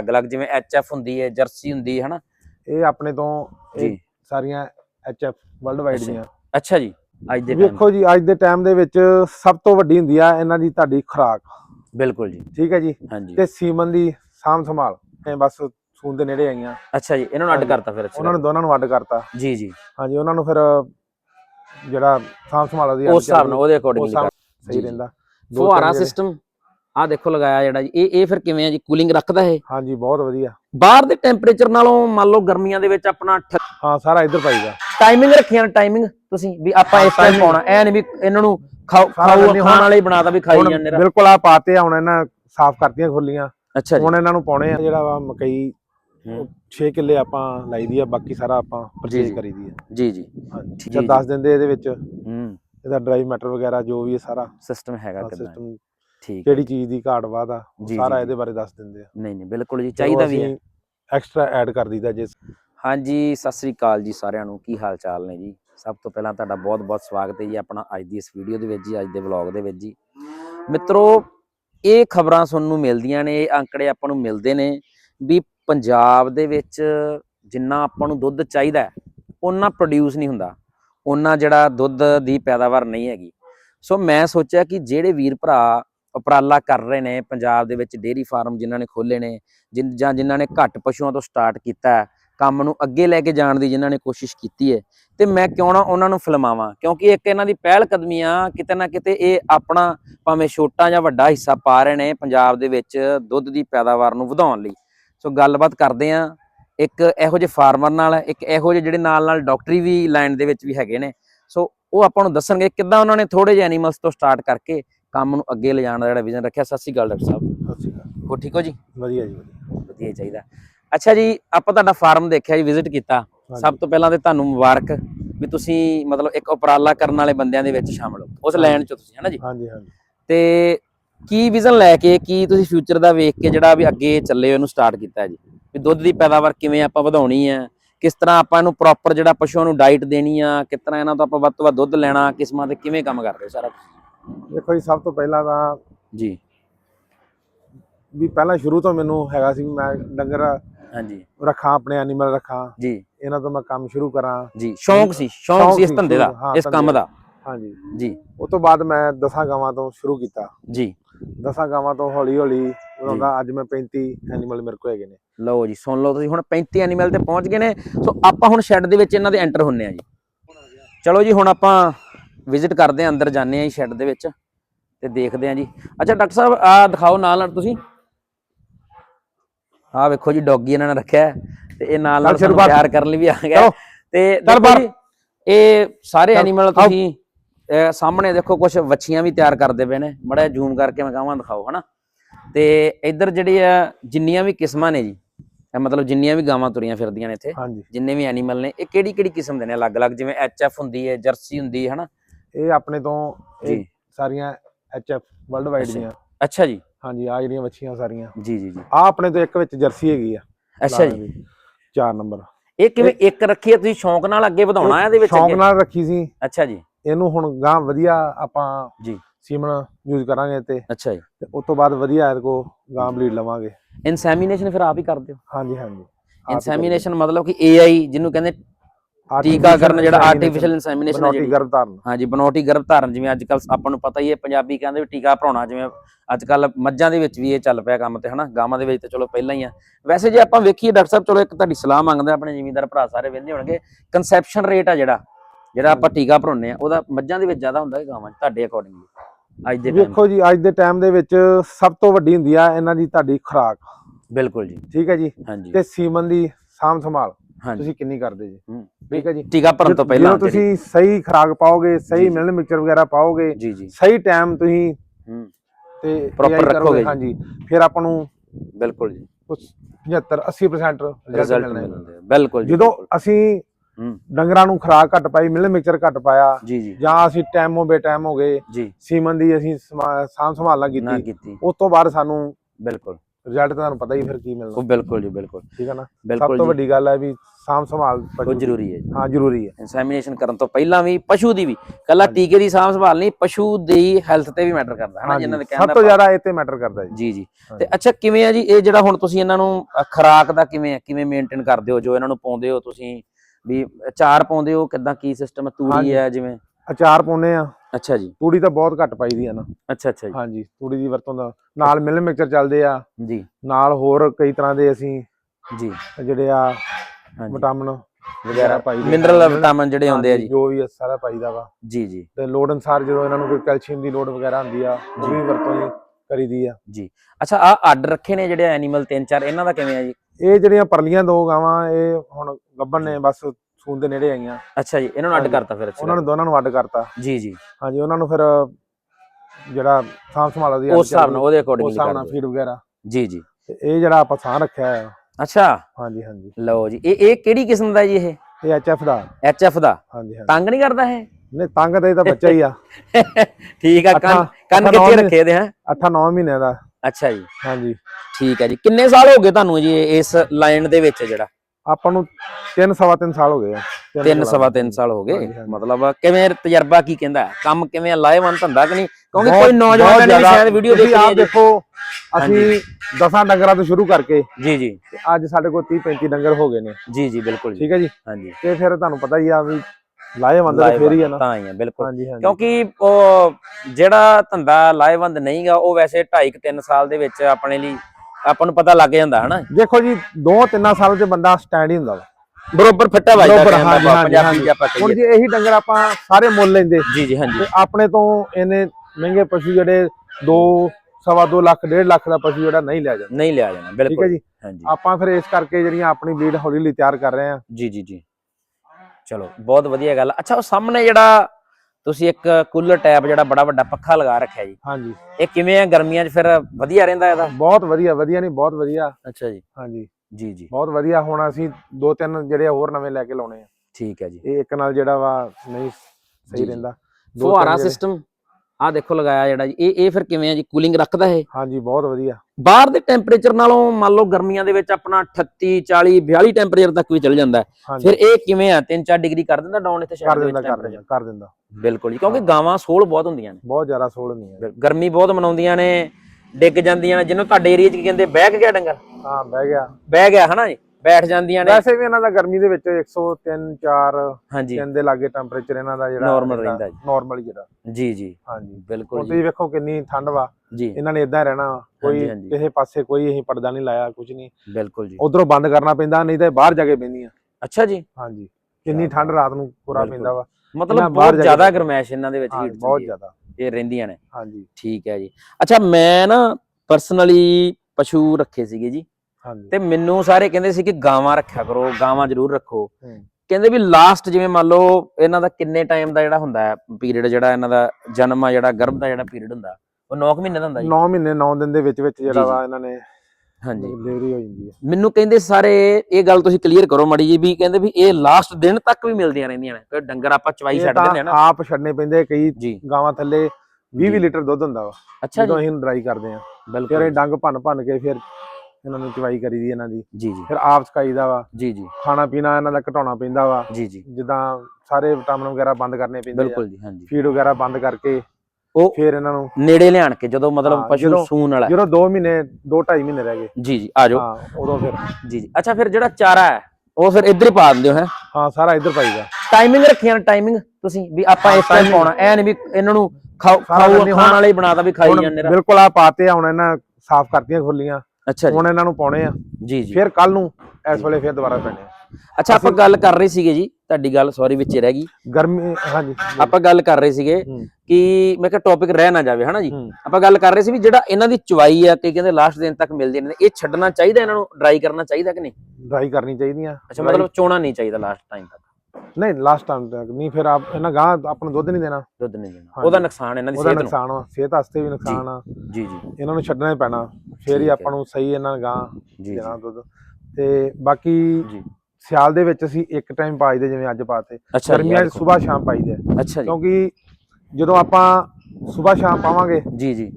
ਅਲੱਗ-ਅਲੱਗ ਜਿਵੇਂ ਐਚਐਫ ਹੁੰਦੀ ਹੈ ਜਰਸੀ ਹੁੰਦੀ ਹੈ ਹਨਾ? ਇਹ ਆਪਣੇ ਤੋਂ ਇਹ ਜੀ। ਸਾਰੀਆਂ ਐਚਐਫ ਵਰਲਡ ਵਾਈਡ ਅੱਛਾ। ਦੀਆਂ। ਅੱਛਾ ਜੀ ਅੱਜ ਦੇ ਵੇਖੋ ਜੀ ਅੱਜ ਦੇ ਟਾਈਮ ਦੇ ਵਿੱਚ ਸਭ ਤੋਂ ਵੱਡੀ ਹੁੰਦੀ ਆ ਇਹਨਾਂ ਦੀ ਤੁਹਾਡੀ ਖੁਰਾਕ। ਬਿਲਕੁਲ ਜੀ। ਠੀਕ ਹੈ ਜੀ? ਹਾਂਜੀ। ਤੇ ਸੀਮਨ ਦੀ ਸਾਂਭ ਸੰਭਾਲ ਇਹ ਬਸ ਸੂਨ ਦੇ ਨੇੜੇ ਆਈਆਂ। ਅੱਛਾ ਜੀ ਇਹਨਾਂ ਨੂੰ ਅੱਡ ਹਾਂਜੀ। ਕਰਤਾ ਫਿਰ ਅੱਛਾ ਉਹਨਾਂ ਨੂੰ ਦੋਨਾਂ ਨੂੰ ਅੱਡ ਕਰਤਾ। ਜੀ ਜੀ। ਹਾਂਜੀ ਉਹਨਾਂ ਨੂੰ ਫਿਰ ਜਿਹੜਾ ਸਾਂਭ ਸੰਭਾਲ ਦੀ ਉਸ ਹਿਸਾਬ ਨਾਲ ਉਹਦੇ ਜੀ, ਸਹੀ। ਰਹਿੰਦਾ। ਦੋ ਫੁਹਾਰਾ ਤਿੰਨ ਜਿਹੜੇ- ਸਿਸਟਮ ਆ ਦੇਖੋ ਲਗਾਇਆ ਜਿਹੜਾ ਜੀ ਇਹ ਇਹ ਫਿਰ ਕਿਵੇਂ ਆ ਜੀ? ਕੂਲਿੰਗ ਰੱਖਦਾ ਇਹ? ਹਾਂਜੀ ਬਹੁਤ ਵਧੀਆ। ਬਾਹਰ ਦੇ ਟੈਂਪਰੇਚਰ ਨਾਲੋਂ ਮੰਨ ਲਓ ਗਰਮੀਆਂ ਦੇ ਵਿੱਚ ਆਪਣਾ ਹਾਂ ਸਾਰਾ ਇੱਧਰ ਪਾਈਦਾ ਟਾਈਮਿੰਗ ਰੱਖੀਆਂ ਟਾਈਮਿੰਗ ਤੁਸੀਂ ਵੀ ਆਪਾਂ ਇਸ ਟਾਈਮ ਪਾਉਣਾ। ਐ ਨਹੀਂ ਵੀ ਇਹਨਾਂ ਨੂੰ ਖਾਓ ਦਿਨ ਖਾਣ ਵਾਲੇ ਹੀ ਬਣਾਤਾ ਵੀ ਖਾਈ ਜਾਂਦੇ ਰਹੋ। ਬਿਲਕੁਲ ਆ ਪਾਤੇ ਆ ਹੁਣ ਇਹਨਾਂ ਸਾਫ਼ ਕਰਤੀਆਂ ਖੁੱਲੀਆਂ। ਅੱਛਾ ਜੀ। ਹੁਣ ਇਹਨਾਂ ਨੂੰ ਪਾਉਣੇ ਆ ਜਿਹੜਾ ਵਾ ਮਕਈ ਹੂੰ। 6 ਕਿੱਲੇ ਆਪਾਂ ਲਾਈਦੀ ਆ ਬਾਕੀ ਸਾਰਾ ਆਪਾਂ ਪਰਚੇਜ ਜੀ। ਕਰੀਦੀ ਆ। ਜੀ ਜੀ। ਜੀ, ਜਾਂ ਜੀ। ਦੱਸ ਦਿੰਦੇ ਇਹਦੇ ਵਿੱਚ। ਹੂੰ। ਇਹਦਾ ਡਰਾਈ ਮੈਟਰ ਵਗੈਰਾ ਜੋ ਵੀ ਹੈ ਸਾਰਾ। ਸਿਸਟਮ ਹੈਗਾ ਕਿਦਾਂ? ਸਿਸਟਮ ਠੀਕ ਕਿਹੜੀ ਚੀਜ਼ ਦੀ ਘਾਟ ਵਾਧ ਆ ਜੀ, ਸਾਰਾ ਜੀ, ਇਹਦੇ ਬਾਰੇ ਦੱਸ ਦਿੰਦੇ ਆ। ਨਹੀਂ ਨਹੀਂ ਬਿਲਕੁਲ ਜੀ ਚਾਹੀਦਾ ਵੀ ਹੈ। ਐਕਸਟਰਾ ਐਡ ਕਰ ਦਈਦਾ ਜੇ। ਹਾਂਜੀ ਸਤਿ ਸ੍ਰੀ ਅਕਾਲ ਜੀ ਸਾਰਿਆਂ ਨੂੰ। ਕੀ ਹਾਲ ਚਾਲ ਨੇ ਜੀ? ਸਭ ਤੋਂ ਪਹਿਲਾਂ ਤੁਹਾਡਾ ਬਹੁਤ-ਬਹੁਤ ਸਵਾਗਤ ਹੈ ਜੀ ਆਪਣਾ ਅੱਜ ਦੀ ਇਸ ਵੀਡੀਓ ਦੇ ਵਿੱਚ ਜੀ ਅੱਜ ਦੇ ਵਲੌਗ ਦੇ ਵਿੱਚ ਜੀ। ਮਿੱਤਰੋ ਇਹ ਖਬਰਾਂ ਸੁਣਨ ਨੂੰ ਮਿਲਦੀਆਂ ਨੇ ਇਹ ਅੰਕੜੇ ਆਪਾਂ ਨੂੰ ਮਿਲਦੇ ਨੇ ਵੀ ਪੰਜਾਬ ਦੇ ਵਿੱਚ ਜਿੰਨਾ ਆਪਾਂ ਨੂੰ ਦੁੱਧ ਚਾਹੀਦਾ ਹੈ ਉਹਨਾਂ ਪ੍ਰੋਡਿਊਸ ਨਹੀਂ ਹੁੰਦਾ। ਉਹਨਾਂ ਜਿਹੜਾ ਦੁੱਧ ਦੀ ਪੈਦਾਵਾਰ ਨਹੀਂ ਹੈਗੀ। ਸੋ ਮੈਂ ਸੋਚਿਆ ਕਿ ਜਿਹੜੇ ਵੀਰ ਭਰਾ ਉਪਰਾਲਾ ਕਰ ਰਹੇ ਨੇ ਪੰਜਾਬ ਦੇ ਵਿੱਚ ਡੇਅਰੀ ਫਾਰਮ ਜਿਨ੍ਹਾਂ ਨੇ ਖੋਲੇ ਨੇ, ਜਿਨ- ਜਾਂ ਜਿਨ੍ਹਾਂ ਨੇ ਘੱਟ ਪਸ਼ੂਆਂ ਤੋਂ ਸਟਾਰਟ ਕੀਤਾ ਕੰਮ ਨੂੰ ਅੱਗੇ ਲੈ ਕੇ ਜਾਣ ਦੀ ਜਿਨ੍ਹਾਂ ਨੇ ਕੋਸ਼ਿਸ਼ ਕੀਤੀ ਹੈ, ਤੇ ਮੈਂ ਕਿਉਂ ਨਾ ਉਹਨਾਂ ਨੂੰ ਫਿਲਮਾਵਾਂ, ਕਿਉਂਕਿ ਇੱਕ ਇਹਨਾਂ ਦੀ ਪਹਿਲ ਕਦਮੀ ਕਿਤੇ ਨਾ ਕਿਤੇ ਇਹ ਆਪਣਾ ਭਾਵੇਂ ਛੋਟਾ ਜਾਂ ਵੱਡਾ ਹਿੱਸਾ ਪਾ ਰਹੇ ਨੇ ਪੰਜਾਬ ਦੇ ਵਿੱਚ ਦੁੱਧ ਦੀ ਪੈਦਾਵਾਰ ਨੂੰ ਵਧਾਉਣ ਲਈ। ਸੋ ਗੱਲਬਾਤ ਕਰਦੇ ਆ ਇੱਕ ਇਹੋ ਜਿਹੇ ਫਾਰਮਰ ਨਾਲ, ਇੱਕ ਇਹੋ ਜਿਹੇ ਜਿਹੜੇ ਨਾਲ ਨਾਲ ਡਾਕਟਰੀ ਵੀ ਲਾਈਨ ਦੇ ਵਿੱਚ ਵੀ ਹੈਗੇ ਨੇ। ਸੋ ਉਹ ਆਪਾਂ ਨੂੰ ਦੱਸਣਗੇ ਕਿੱਦਾਂ ਉਹਨਾਂ ਨੇ ਥੋੜੇ ਜਿਹੇ ਐਨੀਮਲਸ ਤੋਂ ਸਟਾਰਟ ਕਰਕੇ ਕੰਮ ਨੂੰ ਅੱਗੇ ਲਿਜਾਣ ਦਾ ਜਿਹੜਾ ਵਿਜ਼ਨ ਰੱਖਿਆ ਸਤਿ ਸ਼੍ਰੀ ਅਕਾਲ ਡਾਕਟਰ ਸਾਹਿਬ। ਸਤਿ ਸ਼੍ਰੀ ਅਕਾਲ। ਹੋ ਠੀਕ ਹੋ ਜੀ? ਵਧੀਆ ਜੀ ਵਧੀਆ। ਵਧੀਆ ਹੀ ਚਾਹੀਦਾ। ਅੱਛਾ ਜੀ ਆਪਾਂ ਤੁਹਾਡਾ ਫਾਰਮ ਦੇਖਿਆ ਜੀ ਵਿਜ਼ਿਟ ਕੀਤਾ। ਸਭ। ਤੋਂ ਪਹਿਲਾਂ ਤੇ ਤੁਹਾਨੂੰ ਮੁਬਾਰਕ ਵੀ ਤੁਸੀਂ ਮਤਲਬ ਇੱਕ ਉਪਰਾਲਾ ਕਰਨ ਵਾਲੇ ਬੰਦਿਆਂ ਦੇ ਵਿੱਚ ਸ਼ਾਮਲ ਹੋ ਉਸ ਲਾਈਨ 'ਚ ਤੁਸੀਂ ਹਨਾ ਜੀ? ਹਾਂਜੀ ਹਾਂਜੀ। ਤੇ ਕੀ ਵਿਜ਼ਨ ਲੈ ਕੇ ਕੀ ਤੁਸੀਂ ਫਿਊਚਰ ਦਾ ਵੇਖ ਕੇ ਜਿਹੜਾ ਵੀ ਅੱਗੇ ਚੱਲੇ ਹੋ ਇਹਨੂੰ ਸਟਾਰਟ ਕੀਤਾ ਜੀ? ਵੀ ਦੁੱਧ ਦੀ ਪੈਦਾਵਾਰ ਕਿਵੇਂ ਆਪਾਂ ਵਧਾਉਣੀ ਹੈ? ਕਿਸ ਤਰ੍ਹਾਂ ਆਪਾਂ ਇਹਨੂੰ ਪ੍ਰੋਪਰ ਜਿਹੜਾ ਪਸ਼ੂਆਂ ਨੂੰ ਡਾਈਟ ਦੇਣੀ ਆ? ਕਿਸ ਤਰ੍ਹਾਂ ਇਹਨਾਂ ਤੋਂ ਆਪਾਂ ਵੱਧ ਤੋਂ ਵੱਧ ਦੁੱਧ ਲੈਣਾ? ਕਿਸਮਾਂ ਤੇ ਕਿਵੇਂ ਕੰਮ ਕਰਦੇ ਹੋ ਸਾਰਾ ਦੇਖੋ ਜੀ ਸਭ ਤੋਂ ਪਹਿਲਾਂ ਤਾਂ ਜੀ। ਵੀ ਪਹਿਲਾਂ ਸ਼ੁਰੂ ਤੋਂ ਮੈਨੂੰ ਹੈਗਾ ਸੀ ਵੀ ਮੈਂ ਡੰਗਰ ਹਾਂਜੀ। ਰੱਖਾਂ ਆਪਣੇ ਐਨੀਮਲ ਰੱਖਾਂ। ਜੀ। ਇਹਨਾਂ ਤੋਂ ਮੈਂ ਕੰਮ ਸ਼ੁਰੂ ਕਰਾਂ। ਜੀ ਸ਼ੌਂਕ ਸੀ ਸ਼ੌਂਕ ਸੀ ਇਸ ਧੰਦੇ ਦਾ ਇਸ ਕੰਮ ਦਾ। ਹਾਂਜੀ। ਜੀ। ਉਸ ਤੋਂ ਬਾਅਦ ਮੈਂ ਦਸਾਂ ਗਾਵਾਂ ਤੋਂ ਸ਼ੁਰੂ ਕੀਤਾ। ਜੀ। ਦਸਾਂ ਗਾਵਾਂ ਤੋਂ ਹੌਲੀ ਹੌਲੀ ਵਧਾਉਂਦਾ ਅੱਜ ਮੈਂ 35 ਐਨੀਮਲ ਮੇਰੇ ਕੋਲ ਹੈਗੇ ਨੇ। ਲਓ ਜੀ ਸੁਣ ਲਓ ਤੁਸੀਂ ਹੁਣ 35 ਐਨੀਮਲ ਤੇ ਪਹੁੰਚ ਗਏ ਨੇ। ਸੋ ਆਪਾਂ ਹੁਣ ਸ਼ੈੱਡ ਦੇ ਵਿੱਚ ਇਹਨਾਂ ਦੇ ਐਂਟਰ ਹੁੰਨੇ ਆ ਜੀ। ਚਲੋ ਜੀ ਹੁਣ ਆਪਾਂ ਵਿਜ਼ਿਟ ਕਰਦੇ ਆ ਅੰਦਰ ਜਾਂਦੇ ਆ ਜੀ ਸ਼ੈੱਡ ਦੇ ਵਿੱਚ ਤੇ ਦੇਖਦੇ ਆ ਜੀ। ਅੱਛਾ ਡਾਕਟਰ ਸਾਹਿਬ ਆ ਦਿਖਾਓ ਨਾਲ ਨਾਲ ਤੁਸੀਂ। ਆ ਵੇਖੋ ਜੀ ਡੌਗੀ ਇਹਨਾਂ ਨੇ ਰੱਖਿਆ ਤੇ ਇਹ ਨਾਲ ਨਾਲ। ਪਿਆਰ ਕਰਨ ਲਈ ਵੀ ਆ ਗਿਆ ਤੇ ਇਹ ਸਾਰੇ ਐਨੀਮਲ। ਤੁਸੀਂ ਸਾਹਮਣੇ ਦੇਖੋ ਕੁਝ ਵੱਛੀਆਂ ਵੀ ਤਿਆਰ ਕਰਦੇ ਪਏ ਨੇ। ਬੜਾ ਜ਼ੂਮ ਕਰਕੇ ਮੈਂ ਕਹਾਂ ਦਿਖਾਓ ਹਨਾ। ਤੇ ਇੱਧਰ ਜਿਹੜੀ ਆ ਜਿੰਨੀਆਂ ਵੀ ਕਿਸਮਾਂ ਨੇ ਜੀ ਇਹ ਮਤਲਬ ਜਿੰਨੀਆਂ ਵੀ ਗਾਵਾਂ ਤੁਰੀਆਂ ਫਿਰਦੀਆਂ ਨੇ ਇੱਥੇ ਜਿੰਨੇ ਵੀ ਐਨੀਮਲ ਨੇ ਇਹ ਕਿਹੜੀ ਕਿਹੜੀ ਕਿਸਮ ਦੇ ਨੇ? ਅਲੱਗ-ਅਲੱਗ ਜਿਵੇਂ ਐਚਐਫ ਹੁੰਦੀ ਹੈ ਜਰਸੀ ਹੁੰਦੀ ਹੈ ਹਨਾ। ਇਹ ਆਪਣੇ ਤੋਂ ਇਹ ਜੀ। ਸਾਰੀਆਂ ਐਚਐਫ ਵਰਲਡ ਵਾਈਡ। ਦੀਆਂ। ਅੱਛਾ ਜੀ। ਹਾਂਜੀ ਆ ਜਿਹੜੀਆਂ ਵੱਛੀਆਂ ਸਾਰੀਆਂ। ਜੀ ਜੀ ਜੀ। ਆ ਆਪਣੇ ਤੋਂ ਇੱਕ ਵਿੱਚ ਜਰਸੀ ਹੈਗੀ ਆ। ਅੱਛਾ ਜੀ। ਦੀ, ਚਾਰ ਨੰਬਰ। ਇਹ ਕਿਵੇਂ ਇੱਕ ਰੱਖੀ ਤੁਸੀਂ ਸ਼ੌਂਕ ਨਾਲ ਅੱਗੇ ਵਧਾਉਣਾ ਇਹਦੇ ਵਿੱਚ ਸ਼ੌਂਕ? ਨਾਲ ਰੱਖੀ ਸੀ। ਅੱਛਾ ਜੀ। ਇਹਨੂੰ ਹੁਣ ਗਾਂ ਵਧੀਆ ਆਪਾਂ ਜੀ। ਸੀਮਨ ਯੂਜ਼ ਕਰਾਂਗੇ ਤੇ। ਅੱਛਾ ਜੀ। ਤੇ ਉਸ ਤੋਂ ਬਾਅਦ ਵਧੀਆ ਇਹਦੇ ਕੋ ਗਾਂ ਬਲੀਡ ਲਵਾਂਗੇ। ਇਨਸੈਮੀਨੇਸ਼ਨ ਫਿਰ ਆਪ ਹੀ ਕਰਦੇ ਹੋ ਹਾਂਜੀ ਹਾਂਜੀ। ਇਨਸੈਮੀਨੇਸ਼ਨ ਮਤਲਬ ਕਿ ਏਆਈ ਜਿਹਨੂੰ ਕਹਿੰਦੇ ਟੀਕਾਕਰਨ ਜਿਹੜਾ ਆਰਟੀਫੀਸ਼ੀਅਲ ਇਨਸੈਮੀਨੇਸ਼ਨ ਹੈ ਬਨੌਟੀ ਜਿਹੜੀ। ਗਰਭ ਧਾਰਨ। ਹਾਂਜੀ ਬਨੌਟੀ ਗਰਭ ਧਾਰਨ ਜਿਵੇਂ ਅੱਜ ਕੱਲ ਆਪਾਂ ਨੂੰ ਪਤਾ ਹੀ ਹੈ ਪੰਜਾਬੀ ਕਹਿੰਦੇ ਵੀ ਟੀਕਾ ਭਰਾਉਣਾ ਜਿਵੇਂ ਅੱਜ ਕੱਲ ਮੱਝਾਂ ਦੇ ਵਿੱਚ ਵੀ ਇਹ ਚੱਲ ਪਿਆ ਕੰਮ ਤੇ ਹਨਾ? ਗਾਵਾਂ ਦੇ ਵਿੱਚ ਤੇ ਚਲੋ ਪਹਿਲਾਂ ਹੀ ਆ। ਵੈਸੇ ਜੇ ਆਪਾਂ ਵੇਖੀਏ ਡਾਕਟਰ ਸਾਹਿਬ ਚਲੋ ਇੱਕ ਤੁਹਾਡੀ ਸਲਾਹ ਮੰਗਦੇ ਆ, ਆਪਣੇ ਜ਼ਿਮੀਂਦਾਰ ਭਰਾ ਸਾਰੇ ਵੇਂਦੇ ਹੋਣਗੇ। ਕਨਸੈਪਸ਼ਨ ਰੇਟ ਆ ਜਿਹੜਾ ਜਿਹੜਾ ਆਪਾਂ ਟੀਕਾ ਭਰਾਉਂਦੇ ਆ ਉਹਦਾ ਮੱਝਾਂ ਦੇ ਵਿੱਚ ਜ਼ਿਆਦਾ ਹੁੰਦਾ ਹੈ ਗਾਵਾਂ 'ਚ ਤੁਹਾਡੇ ਅਕੋਰਡਿੰਗਲੀ ਅੱਜ ਦੇ ਵੇਖੋ ਜੀ ਅੱਜ ਦੇ ਟਾਈਮ ਦੇ ਵਿੱਚ ਸਭ ਤੋਂ ਵੱਡੀ ਹੁੰਦੀ ਆ ਇਹਨਾਂ ਦੀ ਤੁਹਾਡੀ ਖੁਰਾਕ। ਬਿਲਕੁਲ ਜੀ। ਠੀਕ ਹੈ ਜੀ? ਤੇ ਸੀਮਨ ਦੀ ਸਾਂਭ ਸੰਭਾਲ। ਤੁਸੀਂ ਕਿੰਨੀ ਕਰਦੇ ਜੀ। ਠੀਕ ਹੈ ਜੀ। ਟੀਕਾ ਭਰਨ ਤੋਂ ਪਹਿਲਾਂ ਤੁਸੀਂ ਸਹੀ ਖੁਰਾਕ ਪਾਓਗੇ ਸਹੀ। ਮਿਲਣ ਮਿਕਸਚਰ ਵਗੈਰਾ ਪਾਓਗੇ ਸਹੀ ਟਾਈਮ ਤੁਸੀਂ ਤੇ ਕਰੋਗੇ, ਰੱਖੋਗੇ ਜੀ। ਹਾਂਜੀ। ਫਿਰ ਆਪਾਂ ਨੂੰ ਬਿਲਕੁਲ ਜੀ। ਕੁਝ 75 80% ਰਿਜ਼ਲਟ ਮਿਲਦੇ। ਬਿਲਕੁਲ ਜੀ ਜਦੋਂ। ਅਸੀਂ ਡੰਗਰਾਂ ਨੂੰ ਖੁਰਾਕ ਘੱਟ ਪਾਈ ਮਿਲਣ ਮਿਕਸਚਰ ਘੱਟ ਪਾਇਆ ਜੀ ਅਸੀਂ ਟਾਈਮੋ ਬੇ ਟਾਈਮ ਹੋ ਗਏ ਸੀਮਨ ਦੀ ਅਸੀਂ ਸਾਂਭ ਸੰਭਾਲ ਨਾ ਕੀਤੀ। ਉਸ ਤੋਂ ਬਾਅਦ ਸਾਨੂੰ ਬਿਲਕੁਲ। ਰਿਜ਼ਲਟ ਤੁਹਾਨੂੰ ਪਤਾ ਹੀ ਫਿਰ ਕੀ ਮਿਲਣਾ। ਉਹ ਬਿਲਕੁਲ ਜੀ ਬਿਲਕੁਲ। ਠੀਕ ਹੈ ਨਾ? ਸਭ ਬਿਲਕੁਲ ਤੋਂ ਜੀ। ਵੱਡੀ ਗੱਲ ਹੈ ਵੀ ਸਾਂਭ ਸੰਭਾਲ ਉਹ ਪਸ਼ੂ ਦੀ। ਜ਼ਰੂਰੀ ਹੈ ਜੀ। ਹਾਂ ਜ਼ਰੂਰੀ ਹੈ। ਇਨਸੈਮੀਨੇਸ਼ਨ ਕਰਨ ਤੋਂ ਪਹਿਲਾਂ ਵੀ ਪਸ਼ੂ ਦੀ ਵੀ। ਕੱਲਾ। ਟੀਕੇ ਦੀ ਸਾਂਭ ਸੰਭਾਲ ਨਹੀਂ ਪਸ਼ੂ ਦੀ ਹੈਲਥ ਤੇ ਵੀ ਮੈਟਰ ਕਰਦਾ ਹੈ ਨਾ ਹਾਂਜੀ, ਜਿਨ੍ਹਾਂ ਦੇ ਸਭ ਤੋਂ ਜ਼ਿਆਦਾ ਇਹ ਤੇ ਮੈਟਰ ਕਰਦਾ ਜੀ। ਜੀ ਜੀ। ਤੇ ਹਾਂਜੀ। ਅੱਛਾ ਕਿਵੇਂ ਆ ਜੀ ਇਹ ਜਿਹੜਾ ਹੁਣ ਤੁਸੀਂ ਇਹਨਾਂ ਨੂੰ ਅ, ਖੁਰਾਕ ਦਾ ਕਿਵੇਂ ਆ ਕਿਵੇਂ ਮੇਨਟੇਨ ਕਰਦੇ ਹੋ ਜੋ ਇਹਨਾਂ ਨੂੰ ਪਾਉਂਦੇ ਹੋ ਤੁਸੀਂ? ਵੀ ਚਾਰ ਪਾਉਂਦੇ ਹੋ ਕਿਦਾਂ ਕੀ ਸਿਸਟਮ ਹੈ ਤੂੜੀ ਹਾਂਜੀ। ਹੈ ਜਿਵੇਂ? ਅਚਾਰ ਪਾਉਨੇ ਆ ਅੱਛਾ ਜੀ। ਤੂੜੀ ਤਾਂ ਬਹੁਤ ਘੱਟ ਪਾਈਦੀ ਆ ਨਾ। ਅੱਛਾ ਅੱਛਾ ਜੀ। ਹਾਂਜੀ ਤੂੜੀ ਦੀ ਵਰਤੋਂ ਦਾ। ਨਾਲ ਮਿਲ ਮਿਕਸਚਰ ਚੱਲਦੇ ਆ। ਜੀ। ਨਾਲ ਹੋਰ ਕਈ ਤਰ੍ਹਾਂ ਦੇ ਅਸੀਂ ਜੀ। ਜਿਹੜੇ ਆ ਵਿਟਾਮਿਨ ਵਗੈਰਾ ਪਾਈਦੇ ਆ। ਮਿਨਰਲ ਵਿਟਾਮਿਨ ਜਿਹੜੇ ਹੁੰਦੇ ਆ ਜੀ। ਜੋ ਵੀ ਸਾਰਾ ਪਾਈਦਾ ਵਾ। ਜੀ ਜੀ। ਤੇ ਲੋੜ ਅਨਸਾਰ ਜਦੋਂ ਇਹਨਾਂ ਨੂੰ ਕੋਈ ਕੈਲਸ਼ੀਅਮ ਦੀ ਲੋੜ ਵਗੈਰਾ ਹੁੰਦੀ ਆ ਉਹ। ਵੀ ਵਰਤੋਂ ਕਰੀਦੀ ਆ। ਜੀ। ਅੱਛਾ ਆ ਅੱਡ ਰੱਖੇ ਨੇ ਜਿਹੜੇ ਐਨੀਮਲ ਤਿੰਨ ਚਾਰ ਇਹਨਾਂ ਦਾ ਕਿਵੇਂ ਆ ਜੀ? ਇਹ ਜਿਹੜੀਆਂ ਪਰਲੀਆਂ ਦੋ ਗਾਵਾਂ ਇਹ ਹੁਣ ਗੱਬਨ ਨੇ ਬਸ ਸੂਨ ਦੇ ਨੇੜੇ ਆਈਆਂ। ਅੱਛਾ ਜੀ ਇਹਨਾਂ ਨੂੰ ਅੱਡ। ਕਰਤਾ ਫਿਰ ਅੱਛਾ। ਉਹਨਾਂ ਨੂੰ ਦੋਨਾਂ ਨੂੰ ਅੱਡ ਕਰਤਾ। ਜੀ ਜੀ। ਹਾਂਜੀ ਉਹਨਾਂ ਨੂੰ ਫਿਰ ਜਿਹੜਾ ਸਾਂਭ ਸੰਭਾਲ ਦੀ ਉਸ ਹਿਸਾਬ ਨਾਲ ਉਹਦੇ ਉਸ ਅਕੋਰਡਿੰਗਲੀ ਹਿਸਾਬ ਨਾਲ ਕਰਦੇ ਫੀਡ ਵਗੈਰਾ। ਜੀ ਜੀ। ਇਹ ਜਿਹੜਾ ਆਪਾਂ ਸਾਹ ਰੱਖਿਆ ਹੈ ਅੱਛਾ। ਹਾਂਜੀ ਹਾਂਜੀ। ਲਓ ਜੀ ਇਹ ਇਹ ਕਿਹੜੀ ਕਿਸਮ ਦਾ ਜੀ ਇਹ? ਇਹ ਐਚਐਫ ਦਾ। ਐਚਐਫ ਦਾ? ਹਾਂਜੀ ਹਾਂਜੀ। ਤੰਗ ਨਹੀਂ ਕਰਦਾ ਇਹ? ਨਹੀਂ ਤੰਗ ਤਾਂ ਇਹ ਤਾਂ ਬੱਚਾ ਹੀ ਆ। ਠੀਕ ਆ ਕੰਨ ਕੰਨ ਕਿੱਥੇ ਰੱਖੇ ਦੇ ਹੈ? 8-9 ਮਹੀਨਿਆਂ ਦਾ। ਅੱਛਾ ਜੀ। ਹਾਂਜੀ। ਠੀਕ ਹੈ ਜੀ। ਕਿੰਨੇ ਸਾਲ ਹੋ ਗਏ ਤੁਹਾਨੂੰ ਜੀ ਇਸ ਲਾਈਨ ਦੇ ਵਿੱਚ ਜਿਹੜਾ? ਆਪਾਂ ਨੂੰ 3 ਸਵਾ 3 ਸਾਲ ਹੋ ਗਏ ਆ। ਤਿੰਨ ਸਵਾ ਤਿੰਨ ਸਾਲ ਹੋ ਗਏ। ਮਤਲਬ ਕਿਵੇਂ ਤਜਰਬਾ ਕੀ ਕਹਿੰਦਾ? ਕੰਮ ਕਿਵੇਂ ਲਾਹੇਵੰਦ ਧੰਦਾ ਕਿ ਨਹੀਂ? ਕਿਉਂਕਿ ਕੋਈ ਨੌਜਵਾਨ ਨੇ ਵੀ ਸ਼ਾਇਦ ਵੀਡੀਓ ਦੇਖੀ ਆਪ ਦੇਖੋ ਅਸੀਂ 10 ਡੰਗਰਾਂ ਤੋਂ ਸ਼ੁਰੂ ਕਰਕੇ ਜੀ ਜੀ। ਤੇ ਅੱਜ ਸਾਡੇ ਕੋਲ 30 35 ਡੰਗਰ ਹੋ ਗਏ ਨੇ। ਜੀ ਜੀ ਬਿਲਕੁਲ ਠੀਕ ਹੈ ਜੀ? ਹਾਂਜੀ। ਤੇ ਫਿਰ ਤੁਹਾਨੂੰ ਪਤਾ ਹੀ ਆ ਵੀ ਲਾਹੇਵੰਦ ਤਾਂ ਫੇਰ ਹੀ ਆ ਨਾ। ਤਾਂ ਹੀ ਆ ਬਿਲਕੁਲ। ਕਿਉਂਕਿ ਉਹ ਜਿਹੜਾ ਧੰਦਾ ਲਾਹੇਵੰਦ ਨਹੀਂਗਾ ਉਹ ਵੈਸੇ 2.5 3 ਸਾਲ ਦੇ ਵਿੱਚ ਆਪਣੇ ਲਈ ਆਪਾਂ ਨੂੰ ਪਤਾ ਲੱਗ ਜਾਂਦਾ ਹਨਾ? ਦੇਖੋ ਜੀ 2-3 ਸਾਲ ਚ ਬੰਦਾ ਸਟੈਂਡ ਹੀ ਹੁੰਦਾ ਵਾ। ਬਰੋਬਰ ਫੱਟਾ ਵੱਜਦਾ ਬਰੋਬਰ, ਹਾਂਜੀ, ਪੰਜਾਬੀ। ਚ ਆਪਾਂ ਹੁਣ ਕਹੀਏ ਜੇ ਇਹੀ ਡੰਗਰ ਆਪਾਂ ਸਾਰੇ ਮੁੱਲ ਲੈਂਦੇ। ਜੀ ਜੀ ਹਾਂਜੀ। ਤੇ ਆਪਣੇ ਤੋਂ ਇਹਨੇ ਮਹਿੰਗੇ ਪਸ਼ੂ ਜਿਹੜੇ 2 ਸਵਾ 2 ਲੱਖ 1.5 ਲੱਖ ਦਾ ਪਸ਼ੂ ਜਿਹੜਾ ਨਹੀਂ ਲਿਆ ਜਾਂਦਾ। ਨਹੀਂ ਲਿਆ ਜਾਣਾ ਠੀਕ ਹੈ ਬਿਲਕੁਲ। ਜੀ? ਹਾਂਜੀ। ਆਪਾਂ ਫਿਰ ਇਸ ਕਰਕੇ ਜਿਹੜੀਆਂ ਆਪਣੀ ਬਰੀਡ ਹੌਲੀ ਹੌਲੀ ਤਿਆਰ ਕਰ ਰਹੇ ਆ ਜੀ ਜੀ ਜੀ। ਚਲੋ ਬਹੁਤ ਵਧੀਆ ਗੱਲ। ਅੱਛਾ ਉਹ ਸਾਹਮਣੇ ਜਿਹੜਾ ਤੁਸੀਂ ਇੱਕ ਕੂਲਰ ਟੈਪ ਜਿਹੜਾ ਬੜਾ ਵੱਡਾ ਪੱਖਾ ਲਗਾ ਰੱਖਿਆ ਜੀ। ਹਾਂਜੀ। ਇਹ ਕਿਵੇਂ ਆ? ਗਰਮੀਆਂ 'ਚ ਫਿਰ ਵਧੀਆ ਰਹਿੰਦਾ ਇਹਦਾ? ਬਹੁਤ ਵਧੀਆ ਵਧੀਆ ਨਹੀਂ ਬਹੁਤ ਵਧੀਆ। ਅੱਛਾ ਜੀ। ਹਾਂਜੀ। ਜੀ ਜੀ। ਬਹੁਤ ਵਧੀਆ। ਹੁਣ ਅਸੀਂ ਦੋ ਤਿੰਨ ਜਿਹੜੇ ਹੋਰ ਨਵੇਂ ਲੈ ਕੇ ਲਾਉਣੇ ਆ। ਠੀਕ ਹੈ ਜੀ। ਇਹ ਇੱਕ ਨਾਲ ਜਿਹੜਾ ਵਾ ਨਹੀਂ ਸਹੀ। ਰਹਿੰਦਾ। ਫੁਹਾਰਾ ਸਿਸਟਮ ਆ ਦੇਖੋ ਲਗਾਇਆ ਜਿਹੜਾ ਜੀ ਇਹ ਇਹ ਫਿਰ ਕਿਵੇਂ ਆ ਜੀ? ਕੂਲਿੰਗ ਰੱਖਦਾ ਇਹ? ਹਾਂਜੀ ਬਹੁਤ ਵਧੀਆ। ਬਾਹਰ ਦੇ ਟੈਂਪਰੇਚਰ ਨਾਲੋਂ ਮੰਨ ਲਓ ਗਰਮੀਆਂ ਦੇ ਵਿੱਚ ਆਪਣਾ 38 40 42 ਟੈਂਪਰੇਚਰ ਤੱਕ ਵੀ ਚਲ ਜਾਂਦਾ ਫਿਰ ਇਹ ਕਿਵੇਂ ਆ? 3-4 ਡਿਗਰੀ ਕਰ ਦਿੰਦਾ ਡਾਊਨ ਇੱਥੇ ਸ਼ਹਿਰ ਕਰ ਦੇ ਦਿੰਦਾ ਵਿੱਚ ਕਰ? ਦਿੰਦਾ ਕਰ ਦਿੰਦਾ। ਬਿਲਕੁਲ ਜੀ ਕਿਉਂਕਿ ਗਾਵਾਂ ਸੋਲ ਬਹੁਤ ਹੁੰਦੀਆਂ ਨੇ। ਬਹੁਤ ਜ਼ਿਆਦਾ ਸੋਲ ਨਹੀਂ ਹੈ। ਬਿਲ- ਗਰਮੀ ਬਹੁਤ ਮਨਾਉਂਦੀਆਂ ਨੇ ਡਿੱਗ ਜਾਂਦੀਆਂ ਨੇ। ਜਿਹਨੂੰ ਤੁਹਾਡੇ ਏਰੀਆ 'ਚ ਕੀ ਕਹਿੰਦੇ ਬਹਿ ਗਿਆ ਡੰਗਰ? ਹਾਂ ਬਹਿ ਗਿਆ। ਬਹਿ ਗਿਆ ਹਨਾ ਜੀ? ਬੈਠ ਜਾਂਦੀਆਂ ਨੇ। ਵੈਸੇ ਵੀ ਇਹਨਾਂ ਦਾ ਗਰਮੀ ਦੇ ਵਿੱਚ 103 4 ਹਾਂਜੀ। 3 ਦੇ ਲਾਗੇ ਟੈਂਪਰੇਚਰ ਇਹਨਾਂ ਦਾ ਜਿਹੜਾ Normal ਰਹਿੰਦਾ ਜੀ। ਨਾਰਮਲ ਜਿਹੜਾ। ਜੀ ਜੀ। ਹਾਂਜੀ। ਬਿਲਕੁਲ ਤੁਸੀਂ ਵੇਖੋ ਕਿੰਨੀ ਠੰਡ ਵਾ। ਜੀ। ਇਹਨਾਂ ਨੇ ਇਦਾਂ ਰਹਿਣਾ। ਕੋਈ। ਕਿਸੇ ਪਾਸੇ ਕੋਈ ਅਸੀਂ ਪਰਦਾ ਨਹੀਂ ਲਾਇਆ ਕੁਝ ਨਹੀਂ। ਬਿਲਕੁਲ ਜੀ। ਉਧਰੋਂ ਬੰਦ ਕਰਨਾ ਪੈਂਦਾ ਨਹੀਂ ਤੇ ਬਾਹਰ ਜਾ ਕੇ ਪੈਂਦੀਆਂ ਅੱਛਾ ਜੀ। ਹਾਂਜੀ। ਕਿੰਨੀ ਠੰਡ ਰਾਤ ਨੂੰ ਪੂਰਾ। ਪੈਂਦਾ ਵਾ। ਮਤਲਬ ਬਹੁਤ ਜ਼ਿਆਦਾ ਗਰਮੈਸ਼ ਇਹਨਾਂ ਦੇ ਵਿੱਚ ਹਾਂ, ਹੀਟ ਬਹੁਤ ਜ਼ਿਆਦਾ। ਇਹ ਰਹਿੰਦੀਆਂ ਨੇ। ਹਾਂਜੀ। ਠੀਕ ਹੈ ਜੀ। ਅੱਛਾ ਮੈਂ ਨਾ ਪਰਸਨਲੀ ਪਸ਼ੂ ਰੱਖੇ ਸੀਗੇ ਜੀ। ਤੇ ਮੈਨੂੰ ਸਾਰੇ ਕਹਿੰਦੇ ਸੀ ਕਿ ਗਾਵਾਂ ਰੱਖਿਆ ਕਰੋ ਗਾਵਾਂ ਜ਼ਰੂਰ ਰੱਖੋ। ਕਹਿੰਦੇ ਵੀ ਲਾਸਟ ਜਿਵੇਂ ਮੰਨ ਲਓ ਇਹਨਾਂ ਦਾ ਕਿੰਨੇ ਟਾਈਮ ਦਾ ਜਿਹੜਾ ਹੁੰਦਾ ਹੈ ਪੀਰੀਅਡ ਜਿਹੜਾ ਇਹਨਾਂ ਦਾ ਜਨਮ ਆ ਜਿਹੜਾ ਗਰਭ ਦਾ ਜਿਹੜਾ ਪੀਰੀਅਡ ਹੁੰਦਾ ਉਹ 9 ਮਹੀਨੇ ਦਾ ਹੁੰਦਾ ਜੀ? 9 ਮਹੀਨੇ 9 ਦਿਨ ਦੇ ਵਿੱਚ ਵਿੱਚ ਜਿਹੜਾ। ਵਾ ਇਹਨਾਂ ਨੇ ਹਾਂਜੀ। ਡਿਲੀਵਰੀ ਹੋ ਜਾਂਦੀ ਹੈ। ਮੈਨੂੰ ਕਹਿੰਦੇ ਸਾਰੇ ਇਹ ਗੱਲ ਤੁਸੀਂ ਕਲੀਅਰ ਕਰੋ ਮੜੀ ਜੀ ਵੀ ਕਹਿੰਦੇ ਵੀ ਇਹ ਲਾਸਟ ਦਿਨ ਤੱਕ ਵੀ ਮਿਲਦੀਆਂ ਰਹਿੰਦੀਆਂ ਨੇ ਕਿ ਡੰਗਰ ਆਪਾਂ ਚਵਾਈ ਛੱਡ ਦਿੰਦੇ ਆ ਨਾ। ਆਪ ਛੱਡਨੇ ਪੈਂਦੇ ਕਈ ਗਾਵਾਂ ਥੱਲੇ 20 ਜੀ। ਲੀਟਰ ਦੁੱਧ ਹੁੰਦਾ ਵਾ ਅੱਛਾ ਜਦੋਂ ਅਸੀਂ ਡਰਾਈ ਕਰਦੇ ਆ ਬਿਲਕੁਲ ਇਹ ਡੰਗ ਭੰਨ ਭੰਨ ਕੇ ਫਿਰ ਇਹਨਾਂ ਨੂੰ ਚਵਾਈ ਕਰੀਦੀ ਇਹਨਾਂ ਦੀ। ਜੀ ਜੀ। ਫਿਰ ਆਪ ਸਕਾਈਦਾ ਵਾ। ਜੀ ਜੀ। ਖਾਣਾ ਪੀਣਾ ਇਹਨਾਂ ਦਾ ਘਟਾਉਣਾ ਪੈਂਦਾ ਵਾ। ਜੀ ਜੀ। ਜਿੱਦਾਂ ਸਾਰੇ ਵਿਟਾਮਿਨ ਵਗੈਰਾ ਬੰਦ ਕਰਨੇ ਪੈਂਦੇ ਬਿਲਕੁਲ ਜੀ ਹਾਂਜੀ। ਫੀਡ ਵਗੈਰਾ ਬੰਦ ਕਰਕੇ ਉਹ ਫਿਰ ਇਹਨਾਂ ਨੂੰ ਨੇੜੇ ਲਿਆਣ ਕੇ ਜਦੋਂ ਮਤਲਬ ਪਸ਼ੂ ਸੂਣ ਵਾਲਾ। ਜਦੋਂ 2 ਮਹੀਨੇ 2 2.5 ਮਹੀਨੇ ਰਹਿ ਗਏ। ਜੀ ਜੀ ਆ ਜਾਓ। ਹਾਂ ਉਦੋਂ ਫਿਰ। ਜੀ ਜੀ। ਅੱਛਾ ਫਿਰ ਜਿਹੜਾ ਚਾਰਾ ਹੈ ਉਹ ਫਿਰ ਇੱਧਰ ਹੀ ਪਾ ਦਿੰਦੇ ਹੋ ਹੈ? ਹਾਂ ਸਾਰਾ ਇੱਧਰ ਪਾਈਦਾ ਟਾਈਮਿੰਗ ਰੱਖੀਆਂ ਟਾਈਮਿੰਗ ਤੁਸੀਂ ਵੀ ਆਪਾਂ ਇਸ ਟਾਈਮ ਪਾਉਣਾ। ਐ ਨਹੀਂ ਵੀ ਇਹਨਾਂ ਨੂੰ ਖਾਓ ਖਾਣ ਵਾਲੇ ਬਣਾਤਾ ਵੀ ਖਾਈ ਜਾਂਦੇ। ਬਿਲਕੁਲ ਆ ਪਾਤੇ ਹੁਣ ਇਹਨਾਂ ਸਾਫ਼ ਕਰਤੀਆਂ ਖੁੱਲੀਆਂ। ਅੱਛਾ ਜੀ। ਹੁਣ ਇਹਨਾਂ ਨੂੰ ਪਾਉਣੇ ਆ। ਜੀ ਜੀ। ਫਿਰ ਕੱਲ ਨੂੰ ਇਸ ਵੇਲੇ ਫਿਰ ਦੁਬਾਰਾ ਪੈਣੇ ਆ। ਅੱਛਾ ਆਪਾਂ ਗੱਲ ਕਰ ਰਹੇ ਸੀਗੇ ਜੀ ਤੁਹਾਡੀ ਗੱਲ ਸੌਰੀ ਵਿੱਚ ਰਹਿ ਗਈ। ਗਰਮੀ ਹਾਂਜੀ। ਆਪਾਂ ਗੱਲ ਕਰ ਰਹੇ ਸੀਗੇ। ਕਿ ਮੈਂ ਕਿਹਾ ਟੌਪਿਕ ਰਹਿ ਨਾ ਜਾਵੇ ਹਨਾ ਜੀ। ਆਪਾਂ ਗੱਲ ਕਰ ਰਹੇ ਸੀ ਵੀ ਜਿਹੜਾ ਇਹਨਾਂ ਦੀ ਚਵਾਈ ਆ ਕਿ ਕਹਿੰਦੇ ਲਾਸਟ ਦਿਨ ਤੱਕ ਮਿਲਦੀ ਨੇ ਇਹ ਛੱਡਣਾ ਚਾਹੀਦਾ ਇਹਨਾਂ ਨੂੰ ਡਰਾਈ ਕਰਨਾ ਚਾਹੀਦਾ ਕਿ ਨਹੀਂ? ਡਰਾਈ ਕਰਨੀ ਚਾਹੀਦੀਆਂ। ਅੱਛਾ ਮਤਲਬ ਚੋਣਾ ਨਹੀਂ ਚਾਹੀਦਾ ਲਾਸਟ ਟਾਈਮ ਤੱਕ। ਨਹੀਂ ਲਾਸਟ ਟਾਈਮ ਤੱਕ ਨਹੀਂ ਫਿਰ ਆਪ ਇਹਨਾਂ ਗਾਂ ਆਪਾਂ ਨੂੰ ਦੁੱਧ ਨਹੀਂ ਦੇਣਾ। ਦੁੱਧ ਨਹੀਂ ਦੇਣਾ। ਉਹਦਾ ਨੁਕਸਾਨ ਇਹਨਾਂ ਦੀ ਉਹਦਾ ਸਿਹਤ ਨੂੰ। ਨੁਕਸਾਨ ਆ ਸਿਹਤ ਵਾਸਤੇ ਵੀ ਨੁਕਸਾਨ ਆ। ਜੀ ਜੀ। ਇਹਨਾਂ ਨੂੰ ਛੱਡਣਾ ਹੀ ਪੈਣਾ। ਫਿਰ ਠੀਕ ਹੀ ਹੈ। ਆਪਾਂ ਨੂੰ ਸਹੀ ਇਹਨਾਂ ਗਾਂ ਜੀ ਦੇਣਾ ਦੁੱਧ। ਤੇ ਬਾਕੀ ਜੀ। ਸਿਆਲ ਦੇ ਵਿੱਚ ਅਸੀਂ ਇੱਕ ਟਾਈਮ ਪਾਈਦੇ ਜਿਵੇਂ ਅੱਜ ਪਾਤੇ। ਅੱਛਾ ਜੀ, ਗਰਮੀਆਂ ਆਹ 'ਚ ਸਵੇਰ ਸ਼ਾਮ ਪਾਈਦੇ ਆ। ਅੱਛਾ ਜੀ। ਕਿਉਂਕਿ ਜਦੋਂ ਆਪਾਂ ਸਵੇਰ ਸ਼ਾਮ ਪਾਵਾਂਗੇ ਜੀ ਜੀ।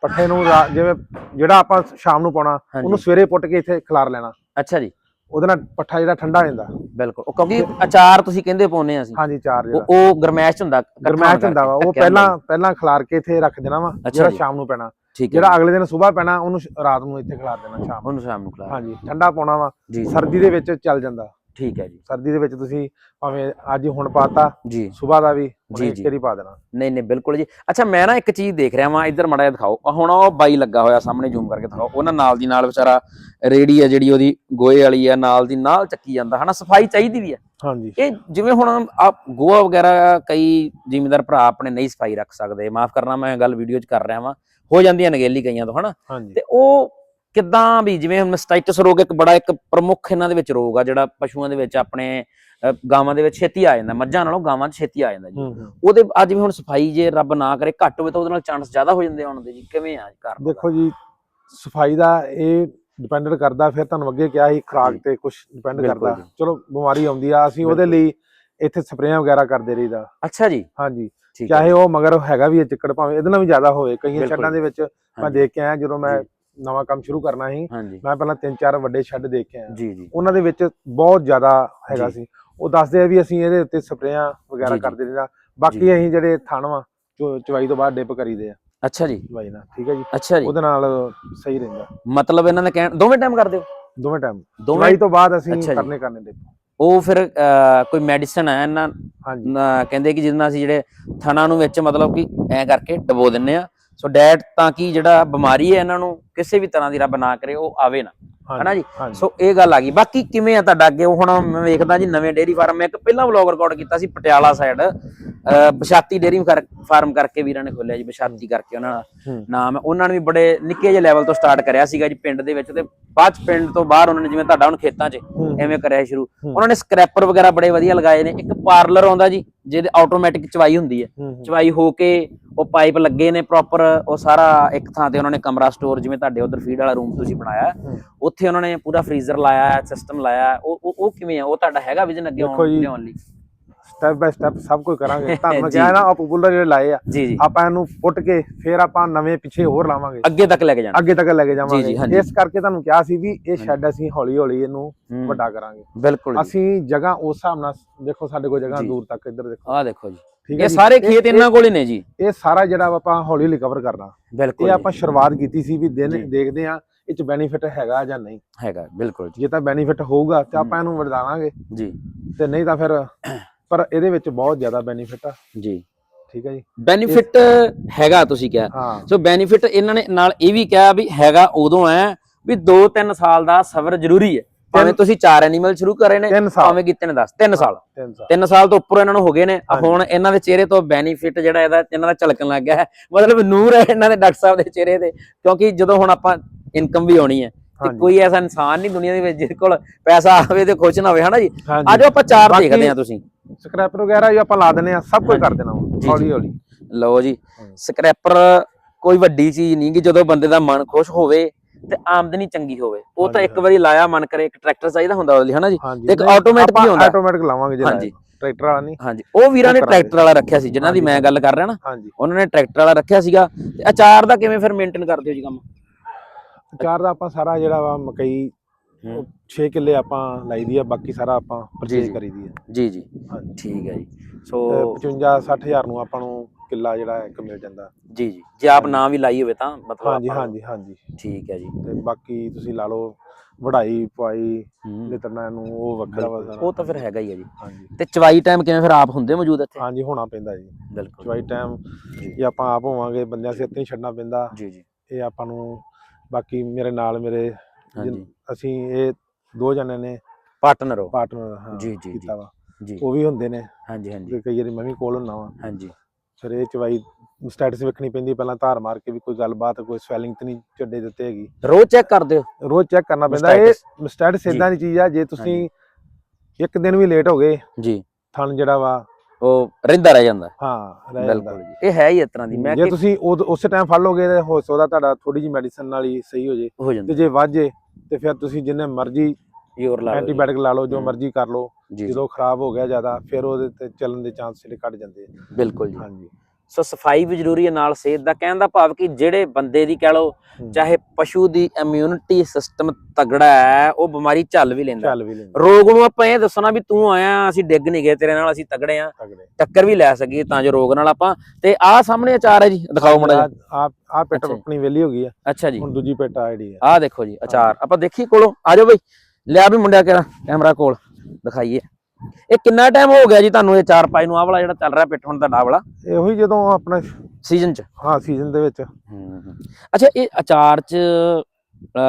ਪੱਠੇ ਨੂੰ ਰਾ- ਜਿਵੇਂ ਜਿਹੜਾ ਆਪਾਂ ਸ਼ਾਮ ਨੂੰ ਪਾਉਣਾ ਹਾਂਜੀ। ਉਹਨੂੰ ਸਵੇਰੇ ਪੁੱਟ ਕੇ ਇੱਥੇ ਖਿਲਾਰ ਲੈਣਾ। ਅੱਛਾ ਜੀ। ਉਹਦੇ ਨਾਲ ਪੱਠਾ ਜਿਹੜਾ ਠੰਡਾ ਹੋ ਜਾਂਦਾ। ਬਿਲਕੁਲ। ਉਹ ਕਿਉਂਕਿ ਅਚਾਰ ਤੁਸੀਂ ਕਹਿੰਦੇ ਪਾਉਨੇ ਆ ਅਸੀਂ। ਹਾਂਜੀ ਚਾਰ ਜਿਹੜਾ। ਉਹ ਉਹ ਗਰਮੈਸ਼ ਹੁੰਦਾ ਗਰਮੈਸ਼ ਹੁੰਦਾ ਵਾ। ਉਹ ਪਹਿਲਾਂ ਪਹਿਲਾਂ ਖਿਲਾਰ ਕੇ ਇੱਥੇ ਰੱਖ ਦੇਣਾ ਵਾ ਜਿਹੜਾ। ਸ਼ਾਮ ਨੂੰ ਪੈਣਾ। ਜਿਹੜਾ ਅਗਲੇ ਦਿਨ ਸਵੇਰ ਪੈਣਾ ਉਹਨੂੰ ਰਾਤ ਨੂੰ ਇੱਥੇ ਖਿਲਾਰ ਦੇਣਾ ਸ਼ਾਮ ਨੂੰ। ਉਹਨੂੰ ਸ਼ਾਮ ਨੂੰ ਖਲਾ ਹਾਂਜੀ ਠੰਡਾ ਪਾਉਣਾ ਵਾ। ਸਰਦੀ ਦੇ ਵਿੱਚ ਚੱਲ ਜਾਂਦਾ। ਠੀਕ ਹੈ ਜੀ। ਸਰਦੀ ਦੇ ਵਿੱਚ ਤੁਸੀਂ ਭਾਵੇਂ ਅੱਜ ਹੁਣ ਪਾਤਾ ਜੀ। ਸਵੇਰ ਦਾ ਵੀ ਜੀ, ਜੀ। ਜੀ ਪਾ ਦੇਣਾ? ਨਹੀਂ ਨਹੀਂ ਬਿਲਕੁਲ ਜੀ। ਅੱਛਾ ਮੈਂ ਨਾ ਇੱਕ ਚੀਜ਼ ਦੇਖ ਰਿਹਾ ਵਾਂ ਇੱਧਰ ਮੜਾ ਦਿਖਾਓ। ਹੁਣ ਉਹ ਬਾਈ ਲੱਗਾ ਹੋਇਆ ਸਾਹਮਣੇ ਜ਼ੂਮ ਕਰਕੇ ਦਿਖਾਓ। ਉਹਨਾਂ ਨਾਲ ਦੀ ਨਾਲ ਵਿਚਾਰਾ ਰੇੜੀ ਆ ਜਿਹੜੀ ਉਹਦੀ ਗੋਏ ਵਾਲੀ ਆ ਨਾਲ ਦੀ ਨਾਲ ਚੱਕੀ ਜਾਂਦਾ। ਹਨਾ ਸਫ਼ਾਈ ਚਾਹੀਦੀ ਵੀ ਆ। ਹਾਂਜੀ। ਇਹ ਜਿਵੇਂ ਹੁਣ ਆ ਗੋਆ ਵਗੈਰਾ ਕਈ ਜ਼ਿਮੀਂਦਾਰ ਭਰਾ ਆਪਣੇ ਨਹੀਂ ਸਫ਼ਾਈ ਰੱਖ ਸਕਦੇ। ਮਾਫ ਕਰਨਾ ਮੈਂ ਗੱਲ ਵੀਡੀਓ 'ਚ ਕਰ ਰਿਹਾ ਵਾਂ। ਹੋ ਜਾਂਦੀ ਹੈ ਨਗੇਲੀ ਕਈਆਂ ਤੋਂ ਹਨਾ? ਤੇ ਉਹ ਕਿੱਦਾਂ ਵੀ ਜਿਵੇਂ ਹੁਣ ਮਸਟਾਈਟਸ ਰੋਗ ਇੱਕ ਬੜਾ ਇੱਕ ਪ੍ਰਮੁੱਖ ਇਹਨਾਂ ਦੇ ਵਿੱਚ ਰੋਗ ਆ ਜਿਹੜਾ ਪਸ਼ੂਆਂ ਦੇ ਵਿੱਚ ਆਪਣੇ ਗਾਵਾਂ ਦੇ ਵਿੱਚ ਛੇਤੀ ਆ ਜਾਂਦਾ ਮੱਝਾਂ ਨਾਲੋਂ ਗਾਵਾਂ 'ਚ ਛੇਤੀ ਆ ਜਾਂਦਾ ਜੀ। ਉਹਦੇ ਅੱਜ ਵੀ ਹੁਣ ਸਫ਼ਾਈ ਜੇ ਰੱਬ ਨਾ ਕਰੇ ਘੱਟ ਹੋਵੇ ਤਾਂ ਉਹਦੇ ਨਾਲ ਚਾਂਸ ਜ਼ਿਆਦਾ ਹੋ ਜਾਂਦੇ ਆਉਣ ਦੇ ਜੀ ਕਿਵੇਂ ਆ ਘਰ ਦੇਖੋ ਜੀ ਸਫ਼ਾਈ ਦਾ ਇਹ ਡਿਪੈਂਡ ਕਰਦਾ ਫਿਰ ਤੁਹਾਨੂੰ ਅੱਗੇ ਕਿਹਾ ਸੀ ਖੁਰਾਕ। ਤੇ ਕੁਝ ਡਿਪੈਂਡ ਕਰਦਾ। ਚਲੋ ਬਿਮਾਰੀ ਆਉਂਦੀ ਆ ਅਸੀਂ ਉਹਦੇ ਲਈ ਇੱਥੇ ਸਪਰੇਆਂ ਵਗੈਰਾ ਕਰਦੇ ਰਹੀਦਾ। ਅੱਛਾ ਜੀ। ਹਾਂਜੀ। ਚਾਹੇ ਉਹ ਮਗਰ ਹੈਗਾ ਵੀ ਹੈ ਚਿੱਕੜ ਭਾਵੇਂ ਇਹਦੇ ਨਾਲ ਵੀ ਜ਼ਿਆਦਾ ਹੋਵੇ ਕਈਆਂ ਬਿਲਕੁਲ। ਛੱਡਾਂ ਦੇ ਵਿੱਚ ਮੈਂ ਦੇਖ ਕੇ ਆਇਆ ਜਦੋਂ ਮੈਂ। ਨਵਾਂ ਕੰਮ ਸ਼ੁਰੂ ਕਰਨਾ ਸੀ। ਹਾਂਜੀ। ਮੈਂ ਪਹਿਲਾਂ ਤਿੰਨ ਚਾਰ ਵੱਡੇ ਸ਼ੈੱਡ ਦੇਖ ਜੀ ਜੀ। ਉਹਨਾਂ ਦੇ ਵਿੱਚ ਬਹੁਤ ਜ਼ਿਆਦਾ ਹੈਗਾ। ਸੀ। ਉਹ ਦੱਸਦੇ ਆ ਵੀ ਅਸੀਂ ਇਹਦੇ ਉੱਤੇ ਸਪਰੇਆਂ ਵਗੈਰਾ। ਕਰਦੇ ਰਹਿੰਦਾ। ਬਾਕੀ। ਅਸੀਂ ਜਿਹੜੇ ਥਣਵਾ ਚਵਾਈ ਤੋਂ ਬਾਅਦ ਡਿਪ ਕਰੀਦੇ ਆ। ਅੱਛਾ ਜੀ। ਚਵਾਈ ਨਾਲ ਠੀਕ ਹੈ ਜੀ? ਅੱਛਾ ਜੀ। ਉਹਦੇ ਨਾਲ ਸਹੀ ਰਹਿੰਦਾ। ਮਤਲਬ ਇਹਨਾਂ ਨੇ ਕਹਿਣ ਦੋਵੇਂ ਟਾਈਮ ਕਰਦੇ ਹੋ? ਦੋਵੇਂ ਟਾਈਮ ਚਵਾਈ ਤੋਂ ਬਾਅਦ ਅਸੀਂ। ਕਰਨੇ ਕਰਨੇ ਡਿਪ। ਉਹ ਫਿਰ ਕੋਈ ਮੈਡੀਸਨ ਹੈ ਇਹਨਾਂ ਕਹਿੰਦੇ ਕਿ ਜਿਹਦੇ ਨਾਲ ਅਸੀਂ ਜਿਹੜੇ ਥਣਾ ਨੂੰ ਵਿੱਚ ਮਤਲਬ ਕਿ ਐ ਕਰਕੇ ਡਬੋ ਦਿੰਨੇ ਆ। ਸੋ ਡੈਟ ਤਾਂ ਕਿ ਜਿਹੜਾ ਬਿਮਾਰੀ ਹੈ ਇਹਨਾਂ ਨੂੰ ਕਿਸੇ ਵੀ ਤਰ੍ਹਾਂ ਦੀ ਰੱਬ ਨਾ ਕਰੇ ਉਹ ਆਵੇ ਨਾ ਹਨਾ ਜੀ? ਸੋ ਇਹ ਗੱਲ ਆ ਗਈ ਬਾਕੀ ਕਿਵੇਂ ਆ ਤੁਹਾਡਾ ਅੱਗੇ ਉਹ ਹੁਣ ਮੈਂ ਵੇਖਦਾ ਜੀ ਨਵੇਂ ਡੇਅਰੀ ਫਾਰਮ ਮੈਂ ਇੱਕ ਪਹਿਲਾਂ ਵਲੌਗ ਰਿਕਾਰਡ ਕੀਤਾ ਸੀ Patiala side Bashati dairy farm ਕਰਕੇ ਵੀਰਾਂ ਨੇ ਖੋਲਿਆ ਜੀ ਬਸ਼ਾਤੀ ਕਰਕੇ ਉਹਨਾਂ ਦਾ। ਨਾਮ ਹੈ ਉਹਨਾਂ ਨੇ ਵੀ ਬੜੇ ਨਿੱਕੇ ਜਿਹੇ ਲੈਵਲ ਤੋਂ ਸਟਾਰਟ ਕਰਿਆ ਸੀਗਾ ਜੀ ਪਿੰਡ ਦੇ ਵਿੱਚ ਤੇ ਬਾਅਦ ਪਿੰਡ ਤੋਂ ਬਾਹਰ ਉਹਨਾਂ ਨੇ ਜਿਵੇਂ ਤੁਹਾਡਾ ਹੁਣ ਖੇਤਾਂ 'ਚ। ਐਵੇਂ ਕਰਿਆ ਸ਼ੁਰੂ। ਉਹਨਾਂ ਨੇ ਸਕ੍ਰੈਪਰ ਵਗੈਰਾ ਬੜੇ ਵਧੀਆ ਲਗਾਏ ਨੇ ਇੱਕ ਪਾਰਲਰ ਆਉਂਦਾ ਜੀ ਜਿਹਦੇ ਆਟੋਮੈਟਿਕ ਚਵਾਈ ਹੁੰਦੀ ਹੂੰ। ਚਵਾਈ ਹੋ ਕੇ ਉਹ ਪਾਈਪ ਲੱਗੇ ਨੇ ਪ੍ਰੋਪਰ ਉਹ ਸਾਰਾ ਇੱਕ ਥਾਂ ਤੇ ਉਹਨਾਂ ਨੇ ਕਮਰਾ ਸਟੋਰ ਜਿਵੇਂ ਤੁਹਾਡੇ ਉਧਰ ਫੀਡ ਵਾਲਾ ਰੂਮ ਤੁਸੀਂ ਬਣਾਇਆ। ਉੱਥੇ ਉਹਨਾਂ ਨੇ ਪੂਰਾ ਫ੍ਰੀਜ਼ਰ ਲਾਇਆ ਹੈ ਸਿਸਟਮ ਲਾਇਆ ਹੈ। ਉਹ ਉਹ- ਉਹ ਕਿਵੇਂ ਆ? ਉਹ ਤੁਹਾਡਾ ਹੈਗਾ ਵਿਜ਼ਨ ਅੱਗੇ ਆਉਣ ਲਈ? ਸਟੈਪ ਬਾਈ ਸਟੈਪ ਸਭ ਕੁਝ ਕਰਾਂਗੇ। ਤੁਹਾਨੂੰ ਕਿਹਾ ਨਾ ਆ ਪਪੂਲਰ ਜਿਹੜੇ ਲਾਏ ਆ ਆਪਾਂ ਇਹਨੂੰ ਪੁੱਟ ਕੇ ਫਿਰ ਆਪਾਂ ਨਵੇਂ ਪਿੱਛੇ ਹੋਰ ਲਾਵਾਂਗੇ। ਅੱਗੇ ਤੱਕ ਲੈ ਕੇ ਜਾਣਾ। ਅੱਗੇ ਤੱਕ ਲੈ ਕੇ ਜਾਵਾਂਗੇ। ਇਸ ਕਰਕੇ ਤੁਹਾਨੂੰ ਕਿਹਾ ਸੀ ਵੀ ਇਹ ਸ਼ੈੱਡ ਅਸੀਂ ਹੌਲੀ ਹੌਲੀ ਇਹਨੂੰ ਵੱਡਾ ਕਰਾਂਗੇ। ਬਿਲਕੁਲ ਅਸੀਂ ਜਗ੍ਹਾ ਉਸ ਹਿਸਾਬ ਨਾਲ ਦੇਖੋ ਸਾਡੇ ਕੋਲ ਜਗ੍ਹਾ। ਦੂਰ ਤੱਕ ਇੱਧਰ ਦੇਖੋ। ਆਹ ਦੇਖੋ ਜੀ। ਠੀਕ ਹੈ ਇਹ? ਸਾਰੇ ਖੇਤ ਇਹਨਾਂ ਕੋਲ ਨੇ ਜੀ। ਇਹ ਸਾਰਾ ਜਿਹੜਾ ਆਪਾਂ ਹੌਲੀ ਹੌਲੀ ਕਵਰ ਕਰਨਾ। ਬਿਲਕੁਲ ਇਹ ਆਪਾਂ ਸ਼ੁਰੂਆਤ ਕੀਤੀ ਸੀ ਵੀ। ਦਿਨ ਦੇਖਦੇ ਆ ਇਹ ਚ ਬੈਨੀਫਿਟ ਹੈਗਾ ਜਾਂ ਨਹੀਂ। ਹੈਗਾ ਬਿਲਕੁਲ ਜੀ। ਤਾਂ ਬੈਨੀਫਿਟ ਹੋਊਗਾ ਤੇ ਆਪਾਂ ਇਹਨੂੰ ਵਧਾਵਾਂਗੇ ਜੀ। ਤੇ ਨਹੀਂ ਤਾਂ ਫਿਰ ਪਰ ਇਹਦੇ ਵਿੱਚ ਬਹੁਤ ਜ਼ਿਆਦਾ ਬੈਨੀਫਿਟ ਆ। ਜੀ। ਠੀਕ ਹੈ ਜੀ? ਬੈਨੀਫਿਟ ਹੈਗਾ ਤੁਸੀਂ ਕਿਹਾ। ਸੋ ਬੈਨੀਫਿਟ ਇਹਨਾਂ ਨੇ ਨਾਲ ਇਹ ਵੀ ਕਿਹਾ ਵੀ ਹੈਗਾ ਉਦੋਂ ਹੈ ਵੀ 2-3 ਸਾਲ ਦਾ ਸਬਰ ਜ਼ਰੂਰੀ ਹੈ। ਭਾਵੇਂ ਤੁਸੀਂ ਚਾਰ ਐਨੀਮਲ ਸ਼ੁਰੂ ਕਰੇ ਨੇ 3 ਸਾਲ। ਭਾਵੇਂ ਕੀਤੇ ਨੇ 10 3 ਸਾਲ। 3 ਸਾਲ। 3 ਸਾਲ ਤੋਂ ਉੱਪਰ ਇਹਨਾਂ ਨੂੰ ਹੋ ਗਏ ਨੇ। ਹੁਣ ਇਹਨਾਂ ਦੇ ਚਿਹਰੇ ਤੋਂ ਬੈਨੀਫਿਟ ਜਿਹੜਾ ਇਹਦਾ ਇਹਨਾਂ ਦਾ ਝਲਕਣ ਲੱਗ ਗਿਆ ਹੈ। ਮਤਲਬ ਨੂਰ ਹੈ ਇਹਨਾਂ ਦੇ ਡਾਕਟਰ ਸਾਹਿਬ ਦੇ ਚਿਹਰੇ ਤੇ ਕਿਉਂਕਿ ਜਦੋਂ ਹੁਣ ਆਪਾਂ ਇਨਕਮ ਵੀ ਆਉਣੀ ਹੈ ਤੇ। ਕੋਈ ਐਸਾ ਇਨਸਾਨ ਨਹੀਂ ਦੁਨੀਆ ਦੇ ਵਿੱਚ ਜਿਹਦੇ ਕੋਲ ਪੈਸਾ ਆਵੇ ਤੇ ਖੁਸ਼ ਨਾ ਹੋਵੇ ਹਨਾ ਜੀ? ਆਜੋ ਆਪਾਂ ਚਾਰ ਦੇਖਦੇ ਹਾਂ ਤੁਸੀਂ। ਸਕ੍ਰੈਪਰ ਵਗੈਰਾ ਵੀ ਆਪਾਂ ਲਾ ਦਿੰਨੇ ਆ ਸਭ ਕੁਝ ਕਰ ਦੇਣਾ ਹੌਲੀ। ਹੌਲੀ ਲਓ ਜੀ। ਸਕ੍ਰੈਪਰ ਕੋਈ ਵੱਡੀ ਚੀਜ਼ ਨਹੀਂ ਕਿ ਜਦੋਂ ਬੰਦੇ ਦਾ ਮਨ ਖੁਸ਼ ਹੋਵੇ ਤੇ ਆਮਦਨੀ ਚੰਗੀ ਹੋਵੇ। ਉਹ ਤਾਂ ਇੱਕ ਵਾਰੀ ਲਾਇਆ ਮਨ ਕਰੇ ਇੱਕ ਟਰੈਕਟਰ ਚਾਹੀਦਾ ਹੁੰਦਾ ਉਹਦੇ ਲਈ ਹਨਾ ਜੀ? ਤੇ ਇੱਕ automatic ਵੀ ਹੁੰਦਾ। ਆਟੋਮੈਟਿਕ ਲਾਵਾਂਗੇ ਜਿਹੜਾ ਹਾਂਜੀ। ਟਰੈਕਟਰ ਵਾਲਾ ਨਹੀਂ। ਹਾਂਜੀ ਉਹ ਵੀਰਾਂ ਨੇ। ਟਰੈਕਟਰ ਵਾਲਾ ਰੱਖਿਆ ਸੀ ਜਿਨ੍ਹਾਂ ਦੀ ਮੈਂ ਗੱਲ ਕਰ ਰਿਹਾ ਨਾ। ਉਹਨਾਂ ਨੇ ਟਰੈਕਟਰ ਵਾਲਾ ਰੱਖਿਆ ਸੀਗਾ। ਤੇ ਅਚਾਰ ਦਾ ਕਿਵੇਂ ਫਿਰ ਮੇਨਟੇਨ ਕਰਦੇ ਹੋ ਜੀ ਕੰਮ? ਚਾਰ ਦਾ ਆਪਾਂ ਸਾਰਾ ਜਿਹੜਾ ਵਾ ਮਕਈ 6 ਕਿੱਲੇ ਆਪਾਂ ਲਾਈਦੀ ਆ ਬਾਕੀ ਸਾਰਾ ਆਪਾਂ ਜੀ, ਪਰਚੇਜ ਜੀ। ਕਰੀਦੀ ਆ। ਜੀ ਜੀ। ਠੀਕ ਹੈ ਜੀ। ਸੋ 55 60000 ਨੂੰ ਆਪਾਂ ਨੂੰ ਕਿੱਲਾ ਜਿਹੜਾ ਇੱਕ ਮਿਲ ਜਾਂਦਾ। ਜੀ ਜੀ। ਜੇ ਆਪ ਨਾਮ ਵੀ ਲਾਈ ਹੋਵੇ ਤਾਂ ਮਤਲਬ ਹਾਂਜੀ ਆਪਾਂ- ਹਾਂਜੀ ਹਾਂਜੀ। ਠੀਕ ਹੈ ਜੀ। ਤੇ ਬਾਕੀ ਤੁਸੀਂ ਲਾ ਲਓ ਵਢਾਈ ਪਵਾਈ ਹੂੰ। ਨੂੰ ਉਹ ਵੱਖਰਾ ਵਾ ਸਾਰਾ। ਉਹ ਤਾਂ ਫਿਰ ਹੈਗਾ ਹੀ ਹੈ ਜੀ। ਹਾਂਜੀ। ਤੇ ਚਵਾਈ ਟਾਈਮ ਕਿਵੇਂ ਫਿਰ ਆਪ ਹੁੰਦੇ ਮੌਜੂਦ ਇੱਥੇ? ਹਾਂਜੀ ਹੋਣਾ ਪੈਂਦਾ ਜੀ। ਬਿਲਕੁਲ। ਚਵਾਈ ਟਾਈਮ ਜੀ। ਜੇ ਆਪਾਂ ਆਪ ਹੋਵਾਂਗੇ ਬੰਦਿਆਂ ਸਿਰ ਤੇ ਹੀ ਛੱਡਣਾ ਪੈਂਦਾ। ਜੀ ਜੀ। ਇਹ ਆਪਾਂ ਨੂੰ ਬਾਕੀ ਮੇਰੇ ਨਾਲ ਮੇਰੇ ਹਾਂਜੀ। ਅਸੀਂ ਇਹ ਦੋ ਜਣੇ ਨੇ ਪਾਰਟਨਰ ਹੋ। ਪਾਰਟਨਰ ਹਾਂ ਜੀ, ਜੀ, ਕੀਤਾ ਵਾ। ਜੀ। ਉਹ ਵੀ ਹੁੰਦੇ ਨੇ। ਹਾਂਜੀ ਹਾਂਜੀ। ਤੇ ਕਈ ਵਾਰੀ ਮੈਂ ਵੀ ਕੋਲ ਹੁੰਨਾ ਵਾ। ਹਾਂਜੀ। ਫਿਰ ਇਹ ਚਵਾਈ ਸਟੇਟਸ ਵੇਖਣੀ ਪੈਂਦੀ ਪਹਿਲਾਂ ਧਾਰ ਮਾਰ ਕੇ ਵੀ ਕੋਈ ਗੱਲਬਾਤ ਕੋਈ ਸਵੈਲਿੰਗ ਤੇ ਨਹੀਂ ਚੱਡੇ ਦਿੱਤੇ ਹੈਗੀ। ਰੋਜ਼ ਚੈੱਕ ਕਰਦੇ ਹੋ ਰੋਜ਼ ਚੈੱਕ ਕਰਨਾ ਪੈਂਦਾ ਇਹ। ਸਟੇਟਸ ਜੀ। ਇਦਾਂ ਦੀ ਚੀਜ਼ ਆ ਜੇ ਤੁਸੀਂ ਇੱਕ ਦਿਨ ਵੀ ਲੇਟ ਹੋ ਗਏ ਜੀ। ਥਣ ਜਿਹੜਾ ਵਾ। ਉਹ ਰਹਿੰਦਾ ਰਹਿ ਜਾਂਦਾ। ਹਾਂ ਰਹਿ ਜਾਂਦਾ ਬਿਲਕੁਲ ਜੀ। ਇਹ ਹੈ ਹੀ ਇਸ ਤਰ੍ਹਾਂ ਦੀ। ਮੈਂ ਜੇ ਤੁਸੀਂ ਉਸੇ ਟਾਈਮ ਫੜ ਲੋਗੇ ਤੇ ਹੋ ਸਕਦਾ ਤੁਹਾਡਾ ਥੋੜੀ ਜਿਹੀ ਮੈਡੀਸਨ ਨਾਲ ਹੀ ਸਹੀ ਹੋ ਜੇ। ਤੇ ਜੇ ਵੱਧ ਜੇ ਤੇ ਫਿਰ ਤੁਸੀਂ ਜਿੰਨੇ ਮਰਜ਼ੀ ਯੋਰ ਲਾ ਲਓ ਜੀ। ਐਂਟੀਬਾਇਓਟਿਕ ਲਾ ਲਓ ਜੋ ਹਮ। ਮਰਜ਼ੀ ਕਰ ਲਓ। ਜੀ। ਜੀ, ਜਦੋਂ ਖਰਾਬ ਹੋ ਗਿਆ ਜ਼ਿਆਦਾ ਫਿਰ ਉਹਦੇ ਤੇ ਚੱਲਣ ਦੇ ਚਾਂਸ ਜਿਹੜੇ ਘਟ ਜਾਂਦੇ ਆ। ਬਿਲਕੁਲ ਜੀ। ਹਾਂਜੀ। ਸੋ ਸਫ਼ਾਈ ਵੀ ਜ਼ਰੂਰੀ ਹੈ ਨਾਲ ਸਿਹਤ ਦਾ। ਕਹਿਣ ਦਾ ਭਾਵ ਕਿ ਜਿਹੜੇ ਬੰਦੇ ਦੀ ਕਹਿ ਲਓ। ਚਾਹੇ ਪਸ਼ੂ ਦੀ ਇਮਿਊਨਿਟੀ ਸਿਸਟਮ ਤਗੜਾ ਹੈ ਉਹ ਬਿਮਾਰੀ ਝੱਲ ਵੀ ਲੈਂਦਾ। ਚੱਲ ਵੀ ਲੈਂਦੇ। ਰੋਗ ਨੂੰ ਆਪਾਂ ਇਹ ਦੱਸਣਾ ਵੀ ਤੂੰ ਆਇਆ ਅਸੀਂ ਡਿੱਗ ਨਹੀਂ ਗਏ ਤੇਰੇ ਨਾਲ ਅਸੀਂ ਤਗੜੇ ਆ। ਤਗੜੇ। ਟੱਕਰ ਵੀ ਲੈ ਸਕੀਏ ਤਾਂ ਜੋ ਰੋਗ ਨਾਲ ਆਪਾਂ। ਤੇ ਆਹ ਸਾਹਮਣੇ ਅਚਾਰ ਹੈ ਜੀ ਦਿਖਾਓ ਮੜਾ ਆ ਆ ਪਿੱਟ ਅੱਛਾ ਜੀ। ਆਪਣੀ ਵੇਲੀ ਹੋ ਗਈ ਆ। ਅੱਛਾ ਜੀ। ਹੁਣ ਦੂਜੀ ਪਿੱਟ ਆ ਜਿਹੜੀ ਆ। ਆਹ ਦੇਖੋ ਜੀ ਅਚਾਰ। ਆਪਾਂ ਦੇਖੀ ਕੋਲੋਂ? ਆ ਜਾਓ ਬਈ। ਲਿਆ ਵੀ ਮੁੰਡਿਆ ਕਿਹੜਾ ਕੈਮਰਾ ਕੋਲ ਦਿਖਾਈਏ। ਇਹ ਕਿੰਨਾ ਟਾਈਮ ਹੋ ਗਿਆ ਜੀ ਤੁਹਾਨੂੰ ਇਹ ਅਚਾਰ ਪਾਈ ਨੂੰ? ਆਹ ਵਾਲਾ ਜਿਹੜਾ ਚੱਲ ਰਿਹਾ ਪਿੱਠ ਹੁਣ ਤੁਹਾਡਾ ਆਹ ਵਾਲਾ। ਇਹੋ ਹੀ ਜਦੋਂ ਆਪਣਾ ਸੀਜ਼ਨ ਚ? ਹਾਂ ਸੀਜ਼ਨ ਦੇ ਵਿੱਚ। ਅੱਛਾ ਇਹ ਅਚਾਰ ਚ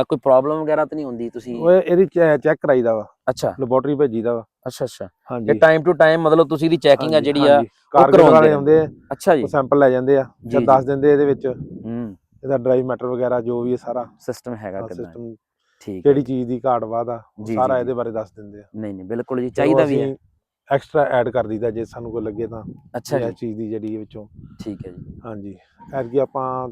ਕੋਈ ਪ੍ਰੋਬਲਮ ਵਗੈਰਾ ਤਾਂ ਨਹੀਂ ਹੁੰਦੀ ਤੁਸੀਂ? ਉਹ ਇਹਦੀ ਚੈੱਕ ਕਰਾਈਦਾ ਵਾ। ਅੱਛਾ। ਲੈਬੋਰਟਰੀ ਭੇਜੀਦਾ ਵਾ। ਅੱਛਾ ਅੱਛਾ। ਹਾਂਜੀ। ਇਹ ਟਾਈਮ ਟੂ ਟਾਈਮ ਮਤਲਬ ਤੁਸੀਂ ਇਹਦੀ ਚੈਕਿੰਗ ਆ ਜਿਹੜੀ ਆ ਵਾਲੇ ਨੇ। ਆਉਂਦੇ ਆ ਅੱਛਾ ਜੀ। ਉਹ ਸੈਂਪਲ ਲੈ ਜਾਂਦੇ ਆ ਜੀ। ਦੱਸ ਦਿੰਦੇ ਇਹਦੇ ਵਿੱਚ। ਹੂੰ। ਇਹਦਾ ਡਰਾਈ ਮੈਟਰ ਵਗੈਰਾ ਜੋ ਵੀ ਹੈ ਸਾਰਾ। ਸਿਸਟਮ ਹੈਗਾ ਕਿਦਾਂ? ਸਿਸਟਮ ਠੀਕ। ਕਿਹੜੀ ਚੀਜ਼ ਦੀ ਘਾਟ ਵਾਧ ਆ ਉਹ ਜੀ, ਸਾਰਾ ਜੀ, ਇਹਦੇ ਬਾਰੇ ਦੱਸ ਦਿੰਦੇ ਆ। ਨਹੀਂ ਨਹੀਂ ਬਿਲਕੁਲ ਜੀ ਚਾਹੀਦਾ ਵੀ ਹੈ। ਐਕਸਟਰਾ ਐਡ ਕਰ ਦਈਦਾ ਜੇ ਸਾਨੂੰ ਕੋਈ ਲੱਗੇ ਤਾਂ ਅੱਛਾ ਇਹ ਜੀ। ਚੀਜ਼ ਦੀ ਜਿਹੜੀ ਵਿੱਚੋਂ। ਠੀਕ ਹੈ ਜੀ। ਹਾਂਜੀ ਐਤਕੀ ਆਪਾਂ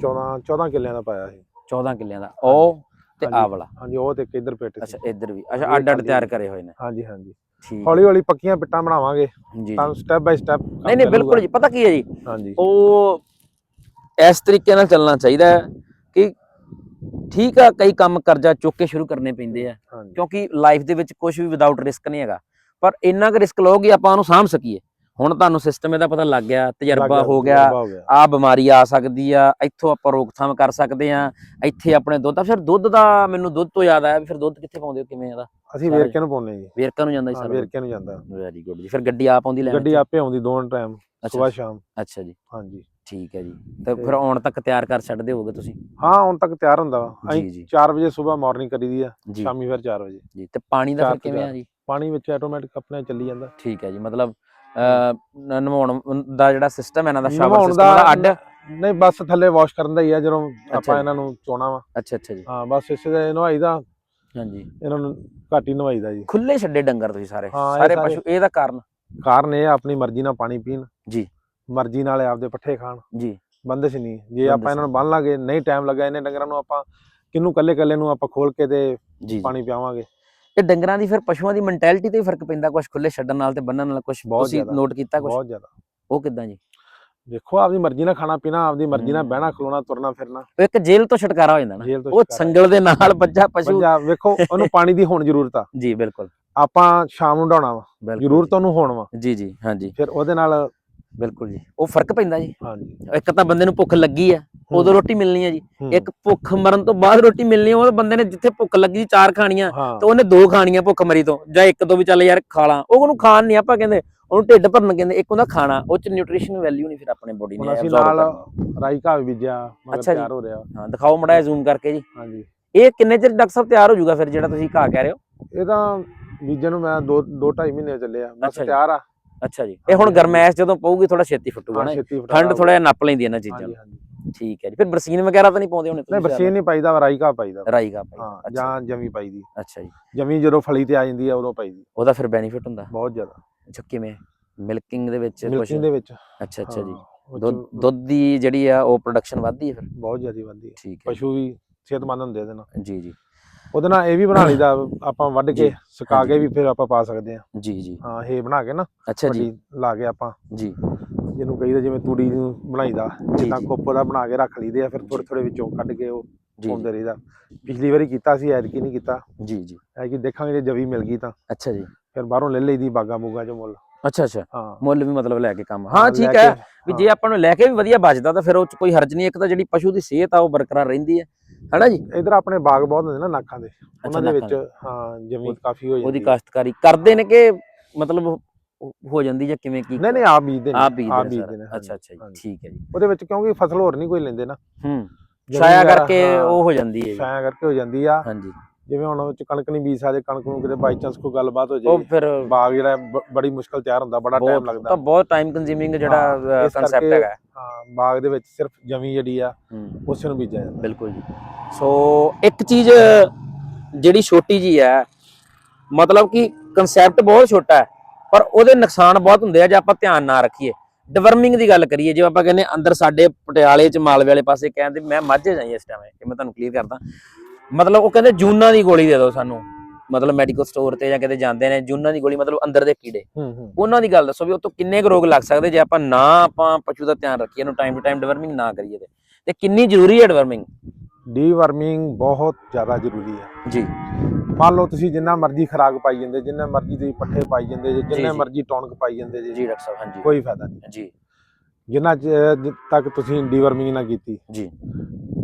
14 14 ਕਿੱਲਿਆਂ ਦਾ ਪਾਇਆ ਸੀ। 14 ਕਿੱਲਿਆਂ ਦਾ। ਉਹ ਤੇ ਹਾਂਜੀ। ਆਹ ਵਾਲਾ। ਹਾਂਜੀ ਉਹ ਤੇ ਇੱਕ ਇੱਧਰ ਪਿੱਟ ਸੀ। ਅੱਛਾ ਇੱਧਰ ਵੀ। ਅੱਛਾ ਅੱਡ ਅੱਡ ਤਿਆਰ ਕਰੇ ਹੋਏ ਨੇ। ਹਾਂਜੀ ਹਾਂਜੀ। ਠੀਕ। ਹੌਲੀ ਹੌਲੀ ਪੱਕੀਆਂ ਪਿੱਟਾਂ ਬਣਾਵਾਂਗੇ। ਜੀ ਜੀ। ਤਾਂ ਸਟੈਪ ਬਾਈ ਸਟੈਪ ਨਹੀਂ ਨਹੀਂ ਬਿਲਕੁਲ ਜੀ ਪਤਾ ਕੀ ਹੈ ਜੀ? ਹਾਂਜੀ। ਉਹ ਇਸ ਤਰੀਕੇ ਨਾਲ ਚੱਲਣਾ ਚਾਹੀਦਾ ਹੈ। ਠੀਕ ਆ ਕਈ ਕੰਮ ਕਰਜ਼ਾ ਚੁੱਕ ਕੇ ਸ਼ੁਰੂ ਕਰਨੇ ਪੈਂਦੇ ਆ। ਕਿਉਂਕਿ ਲਾਈਫ ਦੇ ਵਿੱਚ ਕੁਝ ਵੀ ਵਿਦਆਊਟ ਰਿਸਕ ਨਹੀਂ ਹੈਗਾ। ਪਰ ਇੰਨਾ ਕੁ ਰਿਸਕ ਲਓ ਕਿ ਆਪਾਂ ਉਹਨੂੰ ਸਾਂਭ ਸਕੀਏ। ਹੁਣ ਤੁਹਾਨੂੰ ਸਿਸਟਮ ਇਹਦਾ ਪਤਾ ਲੱਗ ਗਿਆ ਤਜਰਬਾ ਹੋ ਗਿਆ ਆ ਬਿਮਾਰੀ ਆ ਸਕਦੀ ਆ ਇੱਥੋਂ ਆਪਾਂ ਰੋਕਥਾਮ ਕਰ ਸਕਦੇ ਆ ਇੱਥੇ ਆਪਣੇ ਦੁੱਧ ਆ। ਫਿਰ ਦੁੱਧ ਦਾ ਮੈਨੂੰ ਦੁੱਧ ਤੋਂ ਯਾਦ ਆਇਆ ਫਿਰ ਦੁੱਧ ਕਿੱਥੇ ਪਾਉਂਦੇ ਹੋ ਕਿਵੇਂ ਇਹਦਾ? ਅਸੀਂ ਵੇਰਕੇ ਨੂੰ ਪਾਉਨੇ ਜੀ। ਵੇਰਕਾ ਨੂੰ ਜਾਂਦਾ ਜੀ ਸਾਰਾ ਵੇਰਕੇ ਨੂੰ ਜਾਂਦਾ। ਵੈਰੀ ਗੁੱਡ ਜੀ। ਫਿਰ ਗੱਡੀ ਆਪ ਆਉਂਦੀ ਲੈਣ ਗੱਡੀ ਆਪੇ ਆਉਂਦੀ ਦੋਨ ਟਾਈਮ ਸਵੇਰ ਸ਼ਾਮ। ਅੱਛਾ ਜੀ। ਹਾਂਜੀ। ਠੀਕ ਹੈ ਜੀ। ਤੇ ਫਿਰ ਆਉਣ ਤੱਕ ਤਿਆਰ ਕਰ ਛੱਡਦੇ ਹੋਗੇ ਤੁਸੀਂ? ਹਾਂ ਹੁਣ ਤੱਕ ਤਿਆਰ ਹੁੰਦਾ ਵਾ। ਜੀ, ਅਸੀਂ ਜੀ। 4 ਵਜੇ ਸਵੇਰ ਮਾਰਨਿੰਗ ਕਰੀਦੀ ਆ ਜੀ। ਸ਼ਾਮੀ ਫਿਰ 4 ਵਜੇ। ਜੀ ਤੇ ਪਾਣੀ ਦਾ ਚਾਰ ਫਿਰ ਤੋਂ ਕਿਵੇਂ ਆ। ਜੀ? ਪਾਣੀ ਵਿੱਚ ਆਟੋਮੈਟਿਕ ਆਪਣੇ ਚੱਲੀ ਜਾਂਦਾ। ਠੀਕ ਹੈ ਜੀ ਮਤਲਬ ਅਹ, ਨ- ਨਵਾਉਣ ਦਾ ਜਿਹੜਾ ਸਿਸਟਮ ਹੈ ਇਹਨਾਂ ਦਾ ਸ਼ਾਵਰ ਨਹਾਉਣ ਸਿਸਟਮ ਦਾ ਅੱਡ? ਨਹੀਂ ਬਸ ਥੱਲੇ ਵਾਸ਼ ਕਰਨ ਦਾ ਹੀ ਆ ਜਦੋਂ ਜੀ। ਆਪਾਂ ਇਹਨਾਂ ਨੂੰ ਚੋਣਾ ਵਾ। ਅੱਛਾ ਅੱਛਾ ਜੀ। ਹਾਂ ਬਸ ਇਸੇ ਦੇ ਨਵਾਈ ਦਾ ਹਾਂਜੀ। ਇਹਨਾਂ ਨੂੰ ਘੱਟ ਹੀ ਨਵਾਈਦਾ ਜੀ। ਖੁੱਲੇ ਛੱਡੇ ਡੰਗਰ ਤੁਸੀਂ ਸਾਰੇ। ਹਾਂ, ਇਹ ਸਾਰੇ ਸਾਰੇ- ਪਸ਼ੂ ਇਹਦਾ ਕਾਰਨ? ਕਾਰਨ ਇਹ ਆ ਆਪਣੀ ਮਰਜ਼ੀ ਨਾਲ ਪਾਣੀ ਪੀਣ। ਜੀ। ਮਰਜ਼ੀ ਨਾਲ ਆਪਦੇ ਪੱਠੇ ਖਾਣ। ਜੀ। ਬੰਦਸ਼ ਨਹੀਂ। ਜੇ ਆਪਾਂ ਇਹਨਾਂ ਨੂੰ ਬੰਨ ਲਾਂਗੇ ਨਹੀਂ ਟਾਈਮ ਲੱਗਾ ਇਹਨੇ ਡੰਗਰਾਂ ਨੂੰ ਆਪਾਂ ਕਿੰਨੂੰ ਕੱਲੇ ਕੱਲੇ ਨੂੰ ਆਪਾਂ ਖੋਲ ਕੇ ਤੇ। ਪਾਣੀ ਪਿਆਵਾਂਗੇ? ਇਹ ਡੰਗਰਾਂ ਦੀ ਫਿਰ ਪਸ਼ੂਆਂ ਦੀ ਮੈਂਟੈਲਿਟੀ ਤੇ ਫ਼ਰਕ ਪੈਂਦਾ ਕੁਝ ਖੁੱਲੇ ਛੱਡਣ ਨਾਲ ਤੇ ਬੰਨਣ ਨਾਲ ਕੁਝ ਬਹੁਤ ਤੁਸੀਂ ਜ਼ਿਆਦਾ। ਨੋਟ ਕੀਤਾ ਕੁਝ ਬਹੁਤ ਜ਼ਿਆਦਾ। ਉਹ ਕਿਦਾਂ ਜੀ? ਦੇਖੋ ਆਪਦੀ ਮਰਜ਼ੀ ਨਾਲ ਖਾਣਾ ਪੀਣਾ ਆਪਦੀ ਮਰਜ਼ੀ ਨਾਲ। ਬਹਿਣਾ ਖਲੋਣਾ ਤੁਰਨਾ ਫਿਰਨਾ। ਇੱਕ ਜੇਲ੍ਹ ਤੋਂ ਛੁਟਕਾਰਾ ਹੋ ਜਾਂਦਾ ਨਾ। ਉਹ। ਸੰਗਲ ਦੇ ਨਾਲ ਬੱਜਾ ਪਸ਼ੂ। ਵੇਖੋ ਉਹਨੂੰ ਪਾਣੀ ਦੀ ਹੁਣ ਜ਼ਰੂਰਤ ਆ। ਜੀ ਬਿਲਕੁਲ। ਆਪਾਂ ਸ਼ਾਮ ਨੂੰ ਡਾਉਣਾ ਵਾ। ਜ਼ਰੂਰਤ ਉਹਨੂੰ ਹੋਣ ਵਾ। ਜੀ ਜੀ ਹਾਂਜੀ। ਫਿਰ ਉਹਦੇ ਨਾਲ ਬਿਲਕੁਲ ਜੀ। ਉਹ ਫ਼ਰਕ ਪੈਂਦਾ ਜੀ। ਹਾਂਜੀ। ਇੱਕ ਤਾਂ ਬੰਦੇ ਨੂੰ ਭੁੱਖ ਲੱਗੀ ਆ ਉਦੋਂ ਰੋਟੀ ਮਿਲਣੀ ਆ ਜੀ। ਇੱਕ ਭੁੱਖ ਮਰਨ ਤੋਂ ਬਾਅਦ ਰੋਟੀ ਮਿਲਣੀ ਆ ਉਹ ਬੰਦੇ ਨੇ ਜਿੱਥੇ ਭੁੱਖ ਲੱਗੀ ਚਾਰ ਖਾਣੀਆਂ ਤੇ ਉਹਨੇ ਦੋ ਖਾਣੀਆਂ ਭੁੱਖ ਮਰੀ ਤੋਂ ਜਾਂ ਇੱਕ ਦੋ ਵੀ ਚੱਲ ਯਾਰ ਖਾ ਲਾਂ। ਉਹ ਉਹਨੂੰ ਖਾਣ ਨਹੀਂ ਆਪਾਂ ਕਹਿੰਦੇ ਉਹਨੂੰ ਢਿੱਡ ਭਰਨ ਕਹਿੰਦੇ ਇੱਕ ਉਹਦਾ ਖਾਣਾ ਉਹ ਚ ਨਿਊਟ੍ਰੀਸ਼ਨ ਵੈਲਿਊ ਨਹੀਂ ਫਿਰ ਆਪਣੇ ਬੋਡੀ ਨੇ ਅਸੀਂ ਨਾਲ ਕਰਨੀ। ਰਾਈ ਘਾਹ ਵੀ ਬੀਜਿਆ ਮਗਰ। ਤਿਆਰ ਹੋ ਰਿਹਾ। ਹਾਂ ਦਿਖਾਓ ਮੜਾ ਜ਼ੂਮ ਕਰਕੇ ਜੀ। ਹਾਂਜੀ। ਇਹ ਕਿੰਨੇ ਚਿਰ ਡਾਕਟਰ ਸਾਹਿਬ ਤਿਆਰ ਹੋ ਜਾਊਗਾ ਫਿਰ ਜਿਹੜਾ ਤੁਸੀਂ ਘਾਹ ਕਹਿ ਰਹੇ ਹੋ? ਇਹ ਤਾਂ ਬੀਜਣ ਨੂੰ ਮੈਂ 2 2 2.5 ਮਹੀਨੇ ਚੱਲੇ ਆ। ਬਸ। ਤਿਆਰ ਆ। ਅੱਛਾ ਜੀ। ਇਹ ਹੁਣ ਗਰਮੈਸ਼ ਜਦੋਂ ਪਊਗੀ ਥੋੜਾ ਛੇਤੀ ਫੁੱਟੂਗਾ ਹਾਂ ਨਾ ਠੰਡ ਥੋੜਾ ਨੱਪ ਲੈਂਦੀ ਇਹਨਾਂ ਚੀਜ਼ਾਂ ਹਾਂਜੀ ਨੂੰ। ਹਾਂਜੀ। ਠੀਕ ਹੈ ਜੀ। ਫਿਰ ਬਰਸੀਨ ਵਗੈਰਾ ਤਾਂ ਨਹੀਂ ਪਾਉਂਦੇ ਹੋਣੇ ਨਹੀਂ ਬਰਸੀਨ ਨਹੀਂ ਪਾਈਦਾ ਵਾ, ਰਾਈ ਘਾਹ ਪਾਈਦਾ। ਵਾ। ਰਾਈ ਘਾਹ ਪਾਈ ਹਾਂ ਅੱਛਾ ਜਾਂ ਜਮੀ ਪਾਈਦੀ। ਅੱਛਾ ਜੀ। ਜਮੀ ਜਦੋਂ ਫਲੀ ਤੇ ਆ ਜਾਂਦੀ ਆ ਉਦੋਂ ਪਾਈਦੀ। ਉਹਦਾ ਫਿਰ ਬੈਨੀਫਿਟ ਹੁੰਦਾ? ਬਹੁਤ ਜ਼ਿਆਦਾ। ਅੱਛਾ ਕਿਵੇਂ? ਮਿਲਕਿੰਗ ਦੇ ਵਿੱਚ ਮਿਲਕਿੰਗ ਦੇ ਵਿੱਚ। ਅੱਛਾ ਅੱਛਾ ਜੀ। ਹਾਂ, ਦੁੱਧ ਦੁੱਧ ਦੀ ਜਿਹੜੀ ਆ ਉਹ ਪ੍ਰੋਡਕਸ਼ਨ ਵੱਧਦੀ ਹੈ ਫਿਰ? ਬਹੁਤ ਜ਼ਿਆਦਾ ਵੱਧਦੀ ਹੈ। ਠੀਕ ਹੈ ਪਸ਼ੂ ਵੀ ਸਿਹਤਮੰਦ ਹੁੰਦੇ ਇਹਦੇ ਨਾਲ। ਜੀ ਜੀ। ਉਹਦੇ ਨਾਲ ਇਹ ਵੀ ਬਣਾ ਲਈਦਾ ਆਪਾਂ ਵੱਢ ਜੀ, ਕੇ ਸੁਕਾ ਕੇ ਵੀ ਫਿਰ ਆਪਾਂ ਪਾ ਸਕਦੇ ਆ ਜੀ ਜੀ। ਹਾਂ ਇਹ ਬਣਾ ਕੇ ਨਾ ਅੱਛਾ ਜੀ। ਲਾ ਕੇ ਆਪਾਂ। ਜੀ। ਜਿਹਨੂੰ ਕਹੀਦਾ ਜਿਵੇਂ ਤੂੜੀ ਨੂੰ ਬਣਾਈਦਾ ਜਿੱਦਾਂ ਜੀ। ਕੋਪੋ ਦਾ ਬਣਾ ਕੇ ਰੱਖ ਲਈਦੇ ਆ ਫਿਰ ਥੋੜੇ ਥੋੜੇ ਵਿੱਚੋਂ ਕੱਢ ਕੇ ਉਹ ਜੀ। ਪਾਉਂਦੇ ਰਹੀਦਾ। ਪਿਛਲੀ ਵਾਰੀ ਕੀਤਾ ਸੀ ਐਤਕੀ ਨਹੀਂ ਕੀਤਾ। ਜੀ ਜੀ। ਐਤਕੀ ਦੇਖਾਂਗੇ ਜੇ ਜਵੀ ਮਿਲ ਗਈ ਤਾਂ। ਅੱਛਾ ਜੀ। ਫਿਰ ਬਾਹਰੋਂ ਲੈ ਲਈਦੀ ਬਾਗਾ ਬੂਗਾ ਚ ਮੁੱਲ। ਅੱਛਾ ਅੱਛਾ। ਹਾਂ। ਮੁੱਲ ਵੀ ਮਤਲਬ ਲੈ ਕੇ ਕੰਮ ਹਾਂ ਠੀਕ ਕੇ, ਹੈ ਵੀ। ਜੇ ਆਪਾਂ ਨੂੰ ਲੈ ਕੇ ਵੀ ਵਧੀਆ ਬਚਦਾ ਤਾਂ ਫਿਰ ਉਹ ਚ ਕੋਈ ਹਰਜ ਨਹੀਂ। ਇੱਕ ਤਾਂ ਜਿਹੜੀ ਪਸ਼ੂ ਦੀ ਸਿਹਤ ਆ ਉਹ ਬਰਕਰਾਰ ਰਹਿੰਦੀ ਹੈ। ਹੈਨਾ ਜੀ? ਇਧਰ ਆਪਣੇ ਬਾਗ ਬਹੁਤ ਹੁੰਦੇ ਨਾ ਨਾਖਾਂ ਦੇ। ਉਹਨਾਂ ਦੇ ਵਿੱਚ ਹਾਂ ਜ਼ਮੀਨ ਕਾਫੀ ਹੋ ਜਾਂਦੀ ਉਹਦੀ। ਕਾਸ਼ਤਕਾਰੀ ਕਰਦੇ ਨੇ ਕਿ ਮਤਲਬ ਹੋ ਜਾਂਦੀ ਜਾਂ ਕਿਵੇਂ ਕੀ ਨਹੀਂ ਨਹੀਂ ਆਪ ਬੀਜਦੇ ਨੇ। ਆਪ ਬੀਜਦੇ ਨੇ ਅੱਛਾ ਅੱਛਾ ਜੀ। ਠੀਕ ਹੈ ਜੀ। ਉਹਦੇ ਵਿੱਚ ਕਿਉਂਕਿ ਫਸਲ ਹੋਰ ਨਹੀਂ ਕੋਈ ਲੈਂਦੇ ਨਾ। ਹੂੰ। ਛਾਇਆ ਕਰਕੇ ਉਹ ਹੋ ਜਾਂਦੀ ਹੈ। ਛਾਇਆ ਕਰਕੇ ਹੋ ਜਾਂਦੀ ਆ। ਹਾਂਜੀ। ਜਿਵੇਂ ਹੁਣ ਉਹ ਚ ਕਣਕ ਨਹੀਂ ਬੀਜ ਸਕਦੇ ਕਣਕ ਨੂੰ ਕਿਤੇ ਬਾਈ ਚਾਂਸ ਕੋਈ ਗੱਲਬਾਤ ਹੋ ਉਹ ਜਾਏ ਫਿਰ ਬਾਗ ਜਿਹੜਾ ਹੈ ਬ- ਬੜੀ ਮੁਸ਼ਕਲ ਤਿਆਰ ਹੁੰਦਾ ਬੜਾ ਟਾਈਮ ਬਹੁਤ ਲੱਗਦਾ। ਤਾਂ ਬਹੁਤ ਟਾਈਮ ਕੰਜ਼ਿਊਮਿੰਗ ਹਾਂ, ਜਿਹੜਾ ਇਸ ਕਨਸੈਪਟ ਕਰਕੇ- ਹੈਗਾ। ਹਾਂ ਬਾਗ ਦੇ ਵਿੱਚ ਸਿਰਫ ਜਮੀ ਜਿਹੜੀ ਆ ਉਸੇ ਨੂੰ ਬੀਜਿਆ ਜਾਂਦਾ। ਬਿਲਕੁਲ ਜੀ। ਸੋ ਇੱਕ ਚੀਜ਼ ਜਿਹੜੀ ਛੋਟੀ ਜੀ ਹੈ ਮਤਲਬ ਕਿ ਕਨਸੈਪਟ ਬਹੁਤ ਛੋਟਾ ਹੈ ਪਰ ਉਹਦੇ ਨੁਕਸਾਨ ਬਹੁਤ ਹੁੰਦੇ ਆ ਜੇ ਆਪਾਂ ਧਿਆਨ ਨਾ ਰੱਖੀਏ। ਡਿਵਰਮਿੰਗ ਦੀ ਗੱਲ ਕਰੀਏ ਜੇ ਆਪਾਂ ਕਹਿੰਦੇ ਅੰਦਰ ਸਾਡੇ ਪਟਿਆਲੇ ਚ ਮਾਲਵੇ ਵਾਲੇ ਪਾਸੇ ਕਹਿੰਦੇ ਮੈਂ ਮਾਝੇ ਜਾਈ ਇਸ ਟਾਈਮ ਇਹ ਮੈਂ ਤੁਹਾਨੂੰ ਕਲੀਅਰ ਕਰਦਾ। ਮਤਲਬ ਉਹ ਕਹਿੰਦੇ ਜੂਨਾਂ ਦੀ ਗੋਲੀ ਦੇ ਦਿਓ ਸਾਨੂੰ। ਮਤਲਬ ਮੈਡੀਕਲ ਸਟੋਰ ਤੇ ਜਾਂ ਕਿਤੇ ਜਾਂਦੇ ਨੇ ਜੂਨਾਂ ਦੀ ਗੋਲੀ ਮਤਲਬ ਅੰਦਰ ਦੇ ਕੀੜੇ। ਉਹਨਾਂ ਦੀ ਗੱਲ ਦੱਸੋ ਵੀ ਉਹ ਤੋਂ ਕਿੰਨੇ ਕੁ ਰੋਗ ਲੱਗ ਸਕਦੇ? ਜੇ ਆਪਾਂ ਨਾ ਆਪਾਂ ਪਸ਼ੂ ਦਾ ਧਿਆਨ ਰੱਖੀਏ ਇਹਨੂੰ ਟਾਈਮ ਟੂ ਟਾਈਮ ਡਿਵਰਮਿੰਗ ਨਾ ਕਰੀਏ ਤੇ। ਤੇ ਕਿੰਨੀ ਜ਼ਰੂਰੀ ਹੈ ਡਿਵਰਮਿੰਗ ਡੀਵਰਮਿੰਗ ਬਹੁਤ ਜ਼ਿਆਦਾ ਜ਼ਰੂਰੀ ਹੈ। ਜੀ। ਮੰਨ ਲਓ ਤੁਸੀਂ ਜਿੰਨਾ ਮਰਜ਼ੀ ਖਰਾਕ ਪਾਈ ਜਾਂਦੇ ਜਿੰਨਾ ਮਰਜ਼ੀ ਤੁਸੀਂ ਪੱਠੇ ਪਾਈ ਜਾਂਦੇ ਜਿੰਨਾ। ਮਰਜ਼ੀ ਟੌਨਕ ਪਾਈ ਜਾਂਦੇ ਜੇ। ਜੀ ਡਾਕਟਰ ਸਾਹਿਬ ਹਾਂਜੀ। ਕੋਈ ਫਾਇਦਾ ਨਹੀਂ। ਜੀ। ਜਿੰਨਾ ਤੱਕ ਤੁਸੀਂ ਡੀਵਰਮਿੰਗ ਨਾ ਕੀਤੀ। ਜੀ।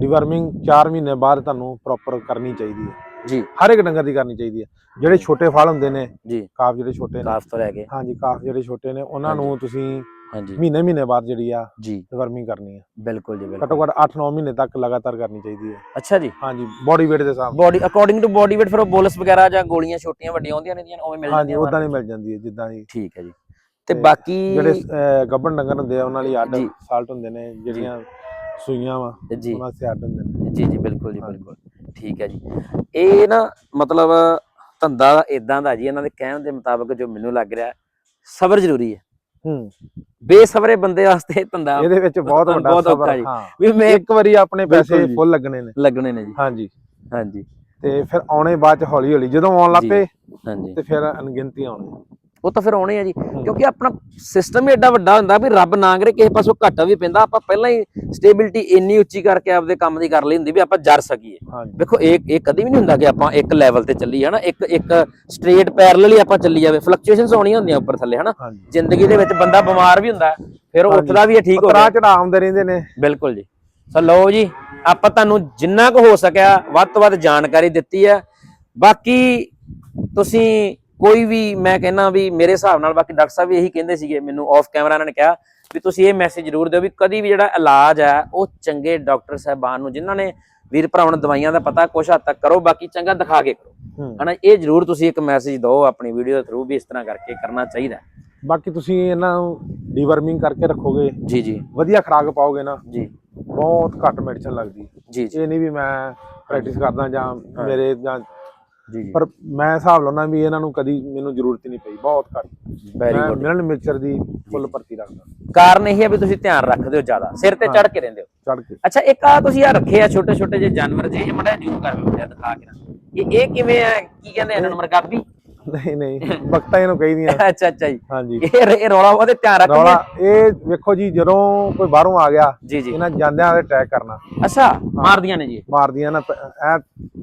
ਡੀਵਰਮਿੰਗ 4 ਮਹੀਨੇ ਬਾਅਦ ਤੁਹਾਨੂੰ ਪ੍ਰੋਪਰ ਕਰਨੀ ਚਾਹੀਦੀ ਹੈ। ਜੀ। ਹਰ ਇੱਕ ਡੰਗਰ ਦੀ ਕਰਨੀ ਚਾਹੀਦੀ ਹੈ। ਜਿਹੜੇ ਛੋਟੇ ਫਲ ਹੁੰਦੇ ਨੇ ਜੀ। ਕਾਫ ਜਿਹੜੇ ਛੋਟੇ ਨੇ। ਕਾਫ ਤੋਂ ਲੈ ਕੇ। ਹਾਂਜੀ ਕਾਫ ਜਿਹੜੇ ਛੋਟੇ ਨੇ ਉਹਨਾਂ ਨੂੰ ਤੁਸੀਂ ਹਾਂਜੀ। ਮਹੀਨੇ ਮਹੀਨੇ ਬਾਅਦ ਜਿਹੜੀ ਆ ਜੀ। ਡੀਵਰਮਿੰਗ ਕਰਨੀ ਹੈ। ਬਿਲਕੁਲ ਜੀ ਘੱਟੋ ਬਿਲਕੁਲ ਘੱਟ 8-9 ਮਹੀਨੇ ਤੱਕ ਲਗਾਤਾਰ ਕਰਨੀ ਚਾਹੀਦੀ ਹੈ। ਅੱਛਾ ਜੀ। ਹਾਂਜੀ ਬੋਡੀ weight ਦੇ ਹਿਸਾਬ body according to body weight ਫਿਰ ਉਹ ਬੋਲਸ ਵਗੈਰਾ ਜਾਂ ਗੋਲੀਆਂ ਛੋਟੀਆਂ ਵੱਡੀਆਂ ਹੁੰਦੀਆਂ ਨੇ ਦੀਆਂ ਉਵੇਂ ਮਿਲ ਹਾਂਜੀ ਜਾਂਦੀਆਂ ਉਦਾਂ ਦੀ ਮਿਲ ਜਾਂਦੀ ਹੈ ਜਿੱਦਾਂ ਦੀ? ਠੀਕ ਹੈ ਜੀ। ਤੇ ਬਾਕੀ ਜਿਹੜੇ ਅਹ, ਗੱਭਣ ਡੰਗਰ ਹੁੰਦੇ ਆ ਉਹਨਾਂ ਲਈ ਅੱਡ ਜੀ। ਸਾਲਟ ਹੁੰਦੇ ਨੇ ਜਿਹੜੀਆਂ ਸੂਈਆਂ ਵਾ ਜੀ। ਉਹਨਾਂ ਸੇ ਅੱਡ ਹੁੰਦੇ ਨੇ। ਜੀ ਜੀ ਬਿਲਕੁਲ ਜੀ ਹਾਂਜੀ। ਬਿਲਕੁਲ। ਠੀਕ ਹੈ ਜੀ। ਇਹ ਨਾ ਮਤਲਬ ਧੰਦਾ ਇਦਾਂ ਦਾ ਜੀ ਇਹਨਾਂ ਦੇ ਕਹਿਣ ਦੇ ਮੁਤਾਬਕ ਜੋ ਮੈਨੂੰ ਲੱਗ ਰਿਹਾ ਸਬਰ ਜ਼ਰੂਰੀ ਹੈ। ਹੂੰ। ਬੇਸਬਰੇ ਬੰਦੇ ਵਾਸਤੇ ਇਹ ਧੰਦਾ ਇਹਦੇ ਵਿੱਚ ਬਹੁਤ ਵੱਡਾ ਔਖਾ ਸਬਰ ਜੀ। ਹਾਂ। ਵੀ ਮੈਂ ਇੱਕ ਵਾਰੀ ਆਪਣੇ ਬਿਲਕੁਲ ਪੈਸੇ ਜੀ। ਫੁੱਲ ਲੱਗਣੇ ਨੇ। ਲੱਗਣੇ ਨੇ ਜੀ। ਹਾਂਜੀ। ਹਾਂਜੀ। ਤੇ ਫਿਰ ਆਉਣੇ ਬਾਅਦ ਚ ਹੌਲੀ ਹੌਲੀ ਜਦੋਂ ਆਉਣ ਲੱਗ ਜੀ। ਪਏ ਹਾਂਜੀ। ਤੇ ਫਿਰ ਅਣਗਿਣਤੀ ਆਉਣੀ। ਉਹ ਤਾਂ ਫਿਰ ਆਉਣੇ ਆ ਜੀ। ਕਿਉਂਕਿ ਆਪਣਾ ਸਿਸਟਮ ਹੀ ਐਡਾ ਵੱਡਾ ਹੁੰਦਾ ਵੀ ਰੱਬ ਨਾ ਕਰੇ ਕਿਸੇ ਪਾਸੋਂ ਘਾਟਾ ਵੀ ਪੈਂਦਾ। ਆਪਾਂ ਪਹਿਲਾਂ ਹੀ ਸਟੇਬਿਲਿਟੀ ਇੰਨੀ ਉੱਚੀ ਕਰਕੇ ਆਪਦੇ ਕੰਮ ਦੀ ਕਰ ਲਈ ਹੁੰਦੀ ਵੀ ਆਪਾਂ ਜਰ ਸਕੀਏ। ਵੇਖੋ ਇਹ ਇਹ ਕਦੀ ਵੀ ਨਹੀਂ ਹੁੰਦਾ ਕਿ ਆਪਾਂ ਇੱਕ ਲੈਵਲ ਤੇ ਚੱਲੀਏ ਹਨਾ? ਇੱਕ ਇੱਕ ਸਟ੍ਰੇਟ ਪੈਰਲਲ ਹੀ ਆਪਾਂ ਚੱਲੀ ਜਾਵੇ ਫਲਕਚੁਏਸ਼ਨਸ ਹੋਣੀਆਂ ਹੁੰਦੀਆਂ ਉੱਪਰ ਥੱਲੇ ਹਨਾ? ਜ਼ਿੰਦਗੀ ਦੇ ਵਿੱਚ ਬੰਦਾ ਬਿਮਾਰ ਵੀ ਹੁੰਦਾ ਫਿਰ ਉਹ। ਉੱਠਦਾ ਵੀ ਠੀਕ ਹੋ ਉਤਰਾ ਗਿਆ। ਚੜਾ ਆਉਂਦੇ ਰਹਿੰਦੇ ਨੇ। ਬਿਲਕੁਲ ਜੀ। ਸੋ ਲਓ ਜੀ ਆਪਾਂ ਤੁਹਾਨੂੰ ਜਿੰਨਾ ਕੁ ਹੋ ਸਕਿਆ ਵੱਧ ਤੋਂ ਵੱਧ ਜਾਣਕਾਰੀ ਦਿੱਤੀ ਹੈ। ਬਾਕੀ ਤੁਸੀਂ ਕੋਈ ਵੀ ਮੈਂ ਕਹਿੰਨਾ ਵੀ ਮੇਰੇ ਹਿਸਾਬ ਨਾਲ ਬਾਕੀ ਡਾਕਟਰ ਸਾਹਿਬ ਵੀ ਇਹੀ ਕਹਿੰਦੇ ਸੀਗੇ ਮੈਨੂੰ ਆਫ ਕੈਮਰਾ ਇਹਨਾਂ ਨੇ ਕਿਹਾ ਵੀ ਤੁਸੀਂ ਇਹ ਮੈਸੇਜ ਜ਼ਰੂਰ ਦਿਓ ਵੀ ਕਦੀ ਵੀ ਜਿਹੜਾ ਇਲਾਜ ਹੈ ਉਹ ਚੰਗੇ ਡਾਕਟਰ ਸਾਹਿਬਾਨ ਨੂੰ ਜਿਨ੍ਹਾਂ ਨੇ ਵੀਰ ਭਰਾਵਾਂ ਨੂੰ ਦਵਾਈਆਂ ਦਾ ਪਤਾ ਕੁਛ ਹੱਦ ਤੱਕ ਕਰੋ ਬਾਕੀ ਚੰਗਾ ਦਿਖਾ ਕੇ ਕਰੋ। ਹਨਾ ਇਹ ਜ਼ਰੂਰ ਤੁਸੀਂ ਇੱਕ ਮੈਸੇਜ ਦਿਓ ਆਪਣੀ ਵੀਡੀਓ ਦੇ ਥਰੂ ਵੀ ਇਸ ਤਰ੍ਹਾਂ ਕਰਕੇ ਕਰਨਾ ਚਾਹੀਦਾ। ਬਾਕੀ ਤੁਸੀਂ ਇਹਨਾਂ ਨੂੰ ਡੀਵਰਮਿੰਗ ਕਰਕੇ ਰੱਖੋਗੇ ਜੀ ਜੀ ਵਧੀਆ ਖੁਰਾਕ ਪਾਓਗੇ ਨਾ ਜੀ ਬਹੁਤ ਘੱਟ ਮੈਡੀਸਨ ਲੱਗਦੀ। ਜੀ ਜੀ ਇਹ ਨਹੀਂ ਵੀ ਮੈਂ ਪ੍ਰੈਕਟਿਸ ਕਰਦਾ ਜਾਂ ਮੇਰੇ ਜੀ ਪਰ ਮੈਂ ਹਿਸਾਬ ਲਾਉਣਾ ਵੀ ਇਹਨਾਂ ਨੂੰ ਕਦੀ ਮੈਨੂੰ ਜ਼ਰੂਰਤ ਹੀ ਨਹੀਂ ਪਈ ਬਹੁਤ ਘੱਟ। ਵੈਰੀ ਗੁੱਡ ਮਿਲਣ ਮਿਕਸਚਰ ਦੀ ਫੁੱਲ ਭਰਤੀ ਰੱਖਦਾ। ਕਾਰਨ ਇਹ ਹੈ ਵੀ ਤੁਸੀਂ ਧਿਆਨ ਰੱਖਦੇ ਹੋ ਜ਼ਿਆਦਾ ਸਿਰ ਤੇ ਚੜ ਕੇ ਰਹਿੰਦੇ ਹੋ। ਚੜ ਕੇ। ਅੱਛਾ ਇੱਕ ਆ ਤੁਸੀਂ ਆ ਰੱਖੇ ਆ ਛੋਟੇ ਛੋਟੇ ਜਿਹੇ ਜਾਨਵਰ ਜੇ ਮੜਾ ਜੂਮ ਕਰ ਦਿਖਾ ਕੇ ਨਾ। ਇਹ ਇਹ ਕਿਵੇਂ ਆ ਕੀ ਕਹਿੰਦੇ ਇਹਨਾਂ ਨੂੰ ਮਰਗਾਬੀ? ਨਹੀਂ ਨਹੀਂ ਬਖਤਾ ਇਹਨੂੰ ਕਹੀਦੀਆਂ। ਅੱਛਾ ਅੱਛਾ ਜੀ। ਹਾਂਜੀ। ਇਹ ਇਹ ਰੌਲਾ ਉਹਦੇ ਧਿਆਨ ਰੌਲਾ ਇਹ ਵੇਖੋ ਜੀ ਜਦੋਂ ਕੋਈ ਬਾਹਰੋਂ ਆ ਗਿਆ ਇਹਨਾਂ ਜਾਂਦਿਆਂ ਦੇ ਅਟੈਕ ਕਰਨਾ। ਅੱਛਾ ਮਾਰਦੀਆਂ ਨੇ ਜੀ। ਮਾਰਦੀਆਂ ਨਾ ਐ